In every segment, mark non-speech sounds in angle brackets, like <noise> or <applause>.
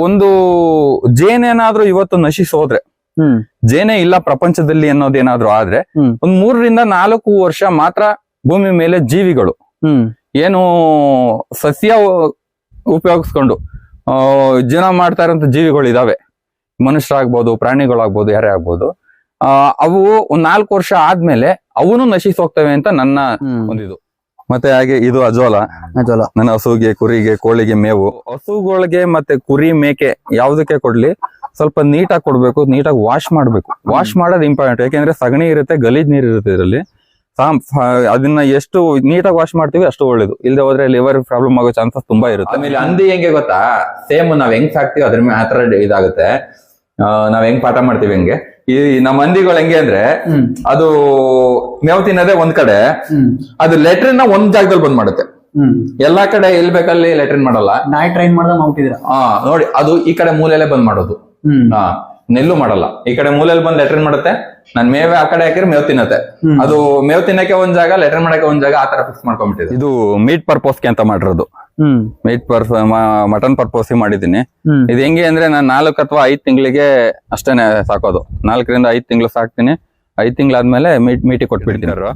ಒಂದು ಜೇನೇನಾದ್ರೂ ಇವತ್ತು ನಶಿಸಿ ಹೋದ್ರೆ ಹ್ಮ್. ಜೇನೇ ಇಲ್ಲ ಪ್ರಪಂಚದಲ್ಲಿ ಅನ್ನೋದೇನಾದ್ರೂ ಆದ್ರೆ. ಒಂದ್ ಮೂರರಿಂದ ನಾಲ್ಕು ವರ್ಷ ಮಾತ್ರ ಭೂಮಿ ಮೇಲೆ ಜೀವಿಗಳು. ಏನು ಸಸ್ಯ ಉಪಯೋಗಿಸ್ಕೊಂಡು ಆ, ಜೀವನ ಮಾಡ್ತಾ ಇರೋ ಜೀವಿಗಳು ಇದಾವೆ. ಮನುಷ್ಯರಾಗ್ಬೋದು ಪ್ರಾಣಿಗಳಾಗ್ಬೋದು ಯಾರೇ ಆಗ್ಬೋದು. ಆ, ಅವು ಒಂದ್ ನಾಲ್ಕು ವರ್ಷ ಆದ್ಮೇಲೆ ಅವನು ನಶಿಸಿ ಹೋಗ್ತವೆ ಅಂತ ನನ್ನ ಒಂದಿದು. ಮತ್ತೆ ಹಾಗೆ ಇದು ಅಜೋಲ. ಅಜೋಲ. ನನ್ನ ಹಸುಗೆ ಕುರಿಗೆ ಕೋಳಿಗೆ ಮೇವು. ಹಸುಗಳಿಗೆ ಮತ್ತೆ ಕುರಿ ಮೇಕೆ ಯಾವ್ದಕ್ಕೆ ಕೊಡ್ಲಿ? ಸ್ವಲ್ಪ ನೀಟಾಗಿ ಕೊಡ್ಬೇಕು ನೀಟಾಗಿ ವಾಶ್ ಮಾಡ್ಬೇಕು. ವಾಶ್ ಮಾಡೋದು ಇಂಪಾರ್ಟೆಂಟ್ ಯಾಕೆಂದ್ರೆ ಸಗಣಿ ಇರುತ್ತೆ ಗಲೀಜ್ ನೀರ್ ಇರುತ್ತೆ ಇದರಲ್ಲಿ. ಅದನ್ನ ಎಷ್ಟು ನೀಟಾಗಿ ವಾಶ್ ಮಾಡ್ತೀವಿ ಅಷ್ಟು ಒಳ್ಳೇದು. ಇಲ್ಲದೆ ಹೋದ್ರೆ ಲಿವರ್ ಪ್ರಾಬ್ಲಮ್ ಆಗೋ ಚಾನ್ಸಸ್ ತುಂಬಾ ಇರುತ್ತೆ. ಆಮೇಲೆ ಹಂದಿ ಹೆಂಗೆ ಗೊತ್ತಾ? ಸೇಮ್ ನಾವ್ ಹೆಂಗ್ ಸಾಕ್ತಿವಿ ಅದ್ರ ಮೇಲೆ ಆತರ ಇದಾಗುತ್ತೆ. ಆ, ನಾವ್ ಹೆಂಗ್ ಪಾಠ ಮಾಡ್ತೀವಿ ಹೆಂಗೆ? ಈ ನಮ್ಮ ಹಂದಿಗಳು ಹೆಂಗೆ ಅಂದ್ರೆ ಅದು ಮೇವ್ ತಿನ್ನೋದೇ ಒಂದ್ ಕಡೆ ಅದು ಲೆಟ್ರಿನ್ ಒಂದ್ ಜಾಗದಲ್ಲಿ ಬಂದ್ ಮಾಡುತ್ತೆ. ಎಲ್ಲಾ ಕಡೆ ಎಲ್ ಬೇಕಲ್ಲಿ ಲೆಟ್ರಿನ್ ಮಾಡಲ್ಲ. ನಾಯಿ ಟ್ರೈನ್ ಮಾಡ್ದಂಗ್ ಮಾಡ್ತಿದ್ದೀರಾ ಹಾ ನೋಡಿ ಅದು ಈ ಕಡೆ ಮೂಲೆಯಲ್ಲೇ ಬಂದ್ ಮಾಡೋದು. ಹಾ ನೆಲ್ಲು ಮಾಡಲ್ಲ. ಈ ಕಡೆ ಮೂಲೆಯಲ್ಲಿ ಬಂದ್ ಲೆಟ್ರಿನ್ ಮಾಡುತ್ತೆ. ನನ್ ಮೇವೆ ಆ ಕಡೆ ಹಾಕಿದ್ರೆ ಮೇವ್ ತಿನ್ನತ್ತೆ. ಅದು ಮೇವ್ ತಿನ್ನಕ್ಕೆ ಒಂದ್ ಜಾಗ ಲೆಟ್ರಿನ್ ಮಾಡಕ್ಕೆ ಒಂದ್ ಜಾಗ ಆತರ ಫಿಕ್ಸ್ ಮಾಡ್ಕೊಂಡ್ಬಿಟ್ಟಿದೆ. ಇದು ಮೀಟ್ ಪರ್ಪೋಸ್ಗೆ ಅಂತ ಮಾಡಿರೋದು. ಮೀಟ್ ಪರ್ಸ್ ಮಟನ್ ಪರ್ಪೋಸ್ ಮಾಡಿದೀನಿ ಹ್ಮ್. ಇದು ಹೆಂಗೆ ಅಂದ್ರೆ ನಾನು ನಾಲ್ಕು ಅಥವಾ ಐದ್ ತಿಂಗಳಿಗೆ ಅಷ್ಟೇನೆ ಸಾಕೋದು. ನಾಲ್ಕರಿಂದ ಐದ್ ತಿಂಗಳು ಸಾಕ್ತೀನಿ. ಐದ್ ತಿಂಗಳಾದ್ಮೇಲೆ ಮೀಟ್ ಮೀಟಿ ಕೊಟ್ಬಿಡ್ತೀನಿ. ಅವ್ರು.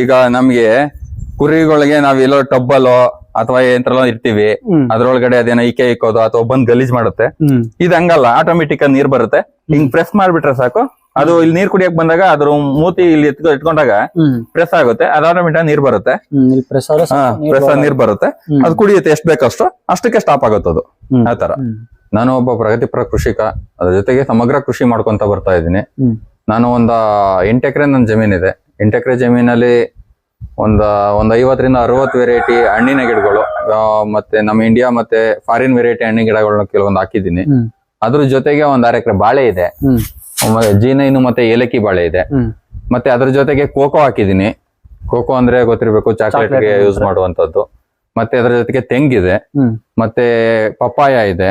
ಈಗ ನಮ್ಗೆ ಕುರಿಗಳಿಗೆ ನಾವ್ ಎಲ್ಲೋ ಟಬ್ಬಲ್ಲೋ ಅಥವಾ ಎಂತ್ರಲ್ಲೋ ಇರ್ತೀವಿ. ಅದ್ರೊಳಗಡೆ ಅದೇನ ಈಕೆ ಇಕ್ಕೋದು ಅಥವಾ ಬಂದ್ ಗಲೀಜ್ ಮಾಡುತ್ತೆ. ಇದು ಹಂಗಲ್ಲ ಆಟೋಮೆಟಿಕ್ ನೀರ್ ಬರುತ್ತೆ. ಹಿಂಗ್ ಪ್ರೆಸ್ ಮಾಡ್ಬಿಟ್ರೆ ಸಾಕು. ಅದು ಇಲ್ಲಿ ನೀರ್ ಕುಡಿಯಕ್ ಬಂದಾಗ ಅದ್ರ ಮೂತಿ ಇಲ್ಲಿ ಎತ್ಕೊ ಇಟ್ಕೊಂಡಾಗ ಪ್ರೆಸ್ ಆಗುತ್ತೆ. ಅದಾದ ಮಿಟ ನೀರ್ ಬರುತ್ತೆ. ಪ್ರೆಸ್ ನೀರ್ ಬರುತ್ತೆ. ಅದು ಕುಡಿಯುತ್ತೆ ಎಷ್ಟ್ ಬೇಕಷ್ಟು ಅಷ್ಟಕ್ಕೆ ಸ್ಟಾಪ್ ಆಗುತ್ತೆ ಅದು. ಆತರ ನಾನು ಒಬ್ಬ ಪ್ರಗತಿಪರ ಕೃಷಿಕ. ಅದ್ರ ಜೊತೆಗೆ ಸಮಗ್ರ ಕೃಷಿ ಮಾಡ್ಕೊಂತ ಬರ್ತಾ ಇದ್ದೀನಿ. ನಾನು ಒಂದ ಎಂಟು ಎಕರೆ ನನ್ನ ಜಮೀನಿದೆ ಎಂಟು ಎಕರೆ ಜಮೀನಲ್ಲಿ ಒಂದ ಒಂದ್ ಐವತ್ತರಿಂದ ಅರವತ್ತು ವೆರೈಟಿ ಹಣ್ಣಿನ ಗಿಡಗಳು ಮತ್ತೆ ನಮ್ಮ ಇಂಡಿಯಾ ಮತ್ತೆ ಫಾರಿನ್ ವೆರೈಟಿ ಹಣ್ಣಿನ ಗಿಡಗಳನ್ನ ಕೆಲವೊಂದು ಹಾಕಿದ್ದೀನಿ. ಅದ್ರ ಜೊತೆಗೆ ಒಂದ್ ಆರ್ ಎಕರೆ ಬಾಳೆ ಇದೆ. ಜೀನೈನು ಮತ್ತೆ ಏಲಕ್ಕಿ ಬಾಳೆ ಇದೆ. ಮತ್ತೆ ಅದ್ರ ಜೊತೆಗೆ ಕೋಕೋ ಹಾಕಿದೀನಿ ಕೋಕೋ ಅಂದ್ರೆ ಗೊತ್ತಿರ್ಬೇಕು ಚಾಕ್ಲೇಟ್ಗೆ ಯೂಸ್ ಮಾಡುವಂತದ್ದು ಮತ್ತೆ ಅದ್ರ ಜೊತೆಗೆ ತೆಂಗಿದೆ. ಮತ್ತೆ ಪಪ್ಪಾಯ ಇದೆ.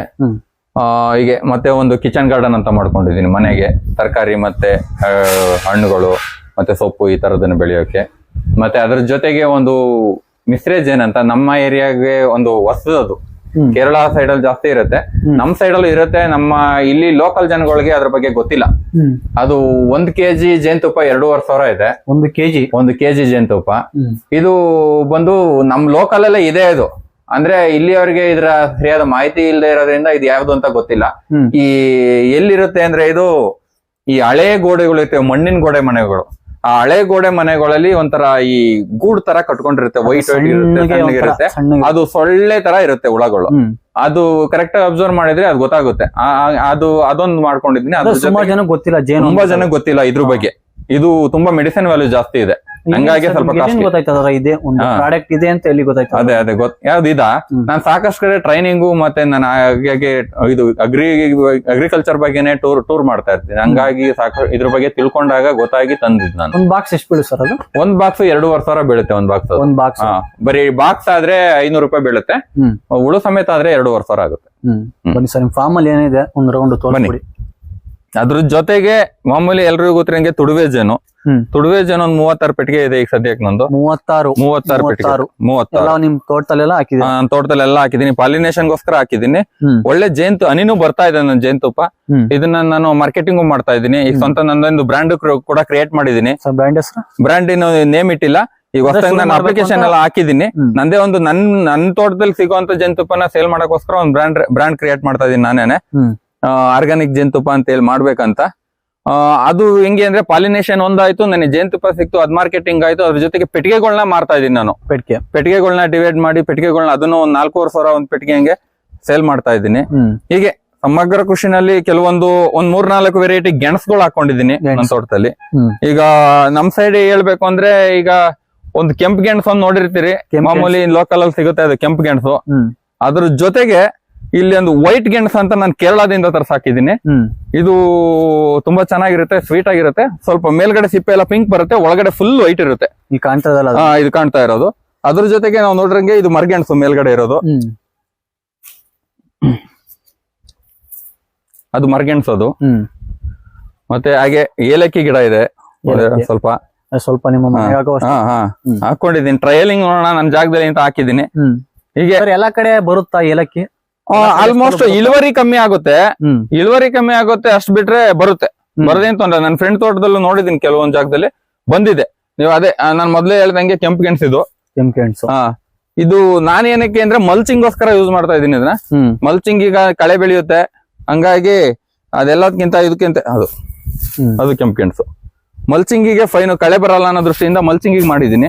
ಹೀಗೆ ಮತ್ತೆ ಒಂದು ಕಿಚನ್ ಗಾರ್ಡನ್ ಅಂತ ಮಾಡ್ಕೊಂಡಿದೀನಿ ಮನೆಗೆ. ತರಕಾರಿ ಮತ್ತೆ ಹಣ್ಣುಗಳು ಮತ್ತೆ ಸೊಪ್ಪು ಈ ತರದನ್ನ ಬೆಳೆಯೋಕೆ. ಮತ್ತೆ ಅದ್ರ ಜೊತೆಗೆ ಒಂದು ಮಿಸ್ರೇಜ್ ಏನಂತ ನಮ್ಮ ಏರಿಯಾಗೆ ಒಂದು ಹೊಸದದು. ಕೇರಳ ಸೈಡ್ ಅಲ್ಲಿ ಜಾಸ್ತಿ ಇರುತ್ತೆ. ನಮ್ ಸೈಡ್ ಅಲ್ಲಿ ಇರುತ್ತೆ ನಮ್ಮ ಇಲ್ಲಿ ಲೋಕಲ್ ಜನಗಳಿಗೆ ಅದ್ರ ಬಗ್ಗೆ ಗೊತ್ತಿಲ್ಲ. ಅದು ಒಂದ್ ಕೆಜಿ ಜೇನುತುಪ್ಪ ಎರಡೂವರೆ ಸಾವಿರ ಇದೆ. ಒಂದು ಕೆಜಿ? ಒಂದು ಕೆಜಿ ಜೇನುತುಪ್ಪ. ಇದು ಬಂದು ನಮ್ ಲೋಕಲ್ ಅಲ್ಲೇ ಇದೆ ಇದು. ಅಂದ್ರೆ ಇಲ್ಲಿಯವರಿಗೆ ಇದರ ಸರಿಯಾದ ಮಾಹಿತಿ ಇಲ್ಲದೆ ಇರೋದ್ರಿಂದ ಇದು ಯಾವ್ದು ಅಂತ ಗೊತ್ತಿಲ್ಲ. ಈ ಎಲ್ಲಿರುತ್ತೆ ಅಂದ್ರೆ ಇದು ಈ ಹಳೆ ಗೋಡೆಗಳು ಇರ್ತವೆ ಮಣ್ಣಿನ ಗೋಡೆ ಮನೆಗಳು. ಆ ಹಳೆ ಗೋಡೆ ಮನೆಗಳಲ್ಲಿ ಒಂಥರ ಈ ಗೂಡ್ ತರ ಕಟ್ಕೊಂಡಿರುತ್ತೆ ವೈಟ್ ವೈಟ್ ಇರುತ್ತೆ ಸಣ್ಣಗಿರುತ್ತೆ ಅದು ಸೊಳ್ಳೆ ತರ ಇರುತ್ತೆ ಹುಳಗಳು. ಅದು ಕರೆಕ್ಟ್ ಆಗಿ ಅಬ್ಸರ್ವ್ ಮಾಡಿದ್ರೆ ಅದು ಗೊತ್ತಾಗುತ್ತೆ. ಅದು ಅದೊಂದು ಮಾಡ್ಕೊಂಡಿದ್ದೀನಿ ಸುಮಾರು ಜನ ಗೊತ್ತಿಲ್ಲ ತುಂಬಾ ಜನ ಗೊತ್ತಿಲ್ಲ ಇದ್ರ ಬಗ್ಗೆ. ಇದು ತುಂಬಾ ಮೆಡಿಸಿನ್ ವ್ಯಾಲ್ಯೂ ಜಾಸ್ತಿ ಇದೆ. ಹಂಗಾಗಿ ಸ್ವಲ್ಪ ಕಷ್ಟ ಗೊತ್ತಾಯ್ತದ ಇದೆ ಒಂದು ಪ್ರಾಡಕ್ಟ್ ಇದೆ ಅಂತ ಎಲ್ಲಿ ಗೊತ್ತಾಯ್ತು ಅದೇ ಅದೇ ಗೊತ್ತ ಯಾವ್ದು ಇದಾ. ನಾನ್ ಸಾಕಷ್ಟು ಕಡೆ ಟ್ರೈನಿಂಗು ಮತ್ತೆ ನಾನು ಹಾಗಾಗಿ ಇದು ಅಗ್ರಿ ಅಗ್ರಿಕಲ್ಚರ್ ಬಗ್ಗೆನೆ ಟೂರ್ ಟೂರ್ ಮಾಡ್ತಾ ಇರ್ತೀನಿ. ಹಂಗಾಗಿ ಸಾಕು ಇದ್ರ ಬಗ್ಗೆ ತಿಳ್ಕೊಂಡಾಗ ಗೊತ್ತಾಗಿ ತಂದಿದ್ ನಾನು. ಒಂದ್ ಬಾಕ್ಸ್ ಎಷ್ಟು ಬೀಳು ಸರ್ ಅದು? ಒಂದ್ ಬಾಕ್ಸ್ ಎರಡೂವರೆ ಸಾವಿರ ಬೀಳುತ್ತೆ ಒಂದ್ ಬಾಕ್ಸ್ ಒಂದ್ ಬಾಕ್ಸ್ ಬರೀ ಬಾಕ್ಸ್ ಆದ್ರೆ ಐನೂರು ರೂಪಾಯಿ ಬೀಳುತ್ತೆ. ಉಳು ಸಮೇತ ಆದ್ರೆ ಎರಡೂವರೆ ಸಾವಿರ ಆಗುತ್ತೆ. ಬನ್ನಿ ಸರ್ ನಿಮ್ ಫಾರ್ಮ್ ಅಲ್ಲಿ ಏನಿದೆ ಒಂದ್ ರೌಂಡ್ ತೋರಿಸ್ಬಿಡಿ. ಅದ್ರ ಜೊತೆಗೆ ಮಾಮೂಲಿ ಎಲ್ರಿಗೂ ಗೊತ್ತಿರಂಗೆ ತುಡುವೆ ಜೇನು. ತುಡುವೆ ಜೇನು ಒಂದ್ ಮೂವತ್ತಾರು ಪೆಟ್ಟಿಗೆ ಇದೆ ಈಗ ಸದ್ಯಕ್ಕೆ ನಂದು. ಮೂವತ್ತಾರು. ಮೂವತ್ತಾರು ಪೆಟ್ಟಿಗೆ. ಮೂವತ್ತಾರು. ನಿಮ್ ತೋಟದಲ್ಲೆಲ್ಲ ಹಾಕಿದೀನಿ ನಾನು ತೋಟದಲ್ಲೆಲ್ಲ ಹಾಕಿದೀನಿ ಪಾಲಿನೇಷನ್ ಗೋಸ್ಕರ ಹಾಕಿದೀನಿ ಒಳ್ಳೆ ಜೇನು ಹನಿನೂ ಬರ್ತಾ ಇದೆ ನನ್ನ ಜೇನುತುಪ್ಪ. ಇದನ್ನ ನಾನು ಮಾರ್ಕೆಟಿಂಗ್ ಮಾಡ್ತಾ ಇದ್ದೀನಿ. ಈಗ ಸ್ವಂತ ನಂದೊಂದು ಬ್ರ್ಯಾಂಡ್ ಕೂಡ ಕ್ರಿಯೇಟ್ ಮಾಡಿದೀನಿ ಬ್ರ್ಯಾಂಡ್ ಬ್ರ್ಯಾಂಡ್ ಇನ್ನು ನೇಮ್ ಇಟ್ಟಿಲ್ಲ. ಈಗ ಹೊಸದಾಗಿ ನಾನು ಅಪ್ಲಿಕೇಶನ್ ಎಲ್ಲ ಹಾಕಿದ್ದೀನಿ. ನಂದೇ ಒಂದು ನನ್ ನನ್ ತೋಟದಲ್ಲಿ ಸಿಗುವಂತ ಜೇನುತುಪ್ಪನ ಸೇಲ್ ಮಾಡಕ್ಕೋಸ್ಕರ ಒಂದು ಬ್ರ್ಯಾಂಡ್ ಬ್ರ್ಯಾಂಡ್ ಕ್ರಿಯೇಟ್ ಮಾಡ್ತಾ ಇದೀನಿ ನಾನೇನೆ. ಆರ್ಗಾನಿಕ್ ಜೇನುತುಪ್ಪ ಅಂತ ಹೇಳಿ ಮಾಡ್ಬೇಕಂತ. ಅದು ಹೆಂಗೆ ಅಂದ್ರೆ ಪಾಲಿನೇಷನ್ ಒಂದಾಯ್ತು ನನಗೆ ಜೇನುತುಪ್ಪ ಸಿಕ್ತು ಅದ್ ಮಾರ್ಕೆಟಿಂಗ್ ಆಯ್ತು ಅದ್ರ ಜೊತೆಗೆ ಪೆಟ್ಟಿಗೆಗಳನ್ನ ಮಾರ್ತಾ ಇದೀನಿ ನಾನು. ಪೆಟ್ಟಿಗೆ. ಪೆಟ್ಟಿಗೆಗಳನ್ನ ಡಿವೈಡ್ ಮಾಡಿ ಪೆಟ್ಟಿಗೆಗಳನ್ನ ಅದನ್ನು ಒಂದ್ ನಾಲ್ಕೂವರೆ ಸಾವಿರ ಒಂದ್ ಪೆಟ್ಟಿಗೆ ಹಂಗೆ ಸೇಲ್ ಮಾಡ್ತಾ ಇದ್ದೀನಿ. ಹೀಗೆ ಸಮಗ್ರ ಕೃಷಿನಲ್ಲಿ ಕೆಲವೊಂದು ಒಂದ್ ಮೂರ್ ನಾಲ್ಕು ವೆರೈಟಿ ಗೆಣಸುಗಳು ಹಾಕೊಂಡಿದೀನಿ ನನ್ನ ತೋಟದಲ್ಲಿ. ಈಗ ನಮ್ ಸೈಡ್ ಹೇಳ್ಬೇಕು ಅಂದ್ರೆ ಈಗ ಒಂದು ಕೆಂಪು ಗೆಣಸು ಒಂದ್ ನೋಡಿರ್ತೀರಿ. ಮಾಮೂಲಿ ಲೋಕಲ್ ಅಲ್ಲಿ ಸಿಗುತ್ತೆ ಅದು ಕೆಂಪು ಗೆಣಸು. ಅದ್ರ ಜೊತೆಗೆ ಇಲ್ಲಿ ಒಂದು ವೈಟ್ ಗೆಣಸು ಅಂತ ನಾನು ಕೇರಳದಿಂದ ತರ್ಸಾಕಿದ್ದೀನಿ. ಇದು ತುಂಬಾ ಚೆನ್ನಾಗಿರುತ್ತೆ ಸ್ವೀಟ್ ಆಗಿರುತ್ತೆ. ಸ್ವಲ್ಪ ಮೇಲ್ಗಡೆ ಸಿಪ್ಪೆ ಎಲ್ಲ ಪಿಂಕ್ ಬರುತ್ತೆ ಒಳಗಡೆ ಫುಲ್ ವೈಟ್ ಇರುತ್ತೆ. ಇದು ಕಾಣ್ತಾ ಇರೋದು. ಅದ್ರ ಜೊತೆಗೆ ನಾವು ನೋಡ್ರಂಗೆ ಇದು ಮರ್ಗೆಣಸು ಮೇಲ್ಗಡೆ ಇರೋದು. ಅದು ಮರ್ಗೆಣಸು ಅದು. ಮತ್ತೆ ಹಾಗೆ ಏಲಕ್ಕಿ ಗಿಡ ಇದೆ. ಸ್ವಲ್ಪ. ಸ್ವಲ್ಪ ನಿಮ್ಮ ಹಾಕೊಂಡಿದ್ದೀನಿ ಟ್ರಯಲಿಂಗ್ ನೋಡೋಣ ನನ್ನ ಜಾಗದಲ್ಲಿ ಅಂತ ಹಾಕಿದ್ದೀನಿ. ಹೀಗೆ. ಎಲ್ಲಾ ಕಡೆ ಬರುತ್ತಾ ಏಲಕ್ಕಿ? ಆಲ್ಮೋಸ್ಟ್ ಇಳುವರಿ ಕಮ್ಮಿ ಆಗುತ್ತೆ. ಇಳುವರಿ ಕಮ್ಮಿ ಆಗುತ್ತೆ ಅಷ್ಟ್ ಬಿಟ್ರೆ ಬರುತ್ತೆ. ಬರದೇನ್ ತೊಂದ್ರೆ ನನ್ನ ಫ್ರೆಂಡ್ ತೋಟದಲ್ಲೂ ನೋಡಿದೀನಿ ಕೆಲವೊಂದ್ ಜಾಗದಲ್ಲಿ. ಬಂದಿದೆ. ನೀವು ಅದೇ ನಾನು ಮೊದ್ಲೇ ಹೇಳ್ದಂಗೆ ಕೆಂಪು ಗೆಣಸಿದು. ಕೆಂಪು ಗೆಣಸು. ಇದು ನಾನ್ ಏನಕ್ಕೆ ಅಂದ್ರೆ ಮಲ್ಚಿಂಗೋಸ್ಕರ ಯೂಸ್ ಮಾಡ್ತಾ ಇದೀನಿ ಇದನ್ನ. ಹ್ಮ್. ಮಲ್ಚಿಂಗ್ ಈಗ ಕಳೆ ಬೆಳೆಯುತ್ತೆ. ಹಂಗಾಗಿ ಅದೆಲ್ಲದಕ್ಕಿಂತ ಇದಕ್ಕಿಂತ ಅದು. ಅದು ಕೆಂಪು ಗೆಣಸು. ಮಲ್ಚಿಂಗಿಗೆ ಫೈನ್ ಕಳೆ ಬರಲ್ಲ ಅನ್ನೋ ದೃಷ್ಟಿಯಿಂದ ಮಲ್ಚಿಂಗಿಗೆ ಮಾಡಿದೀನಿ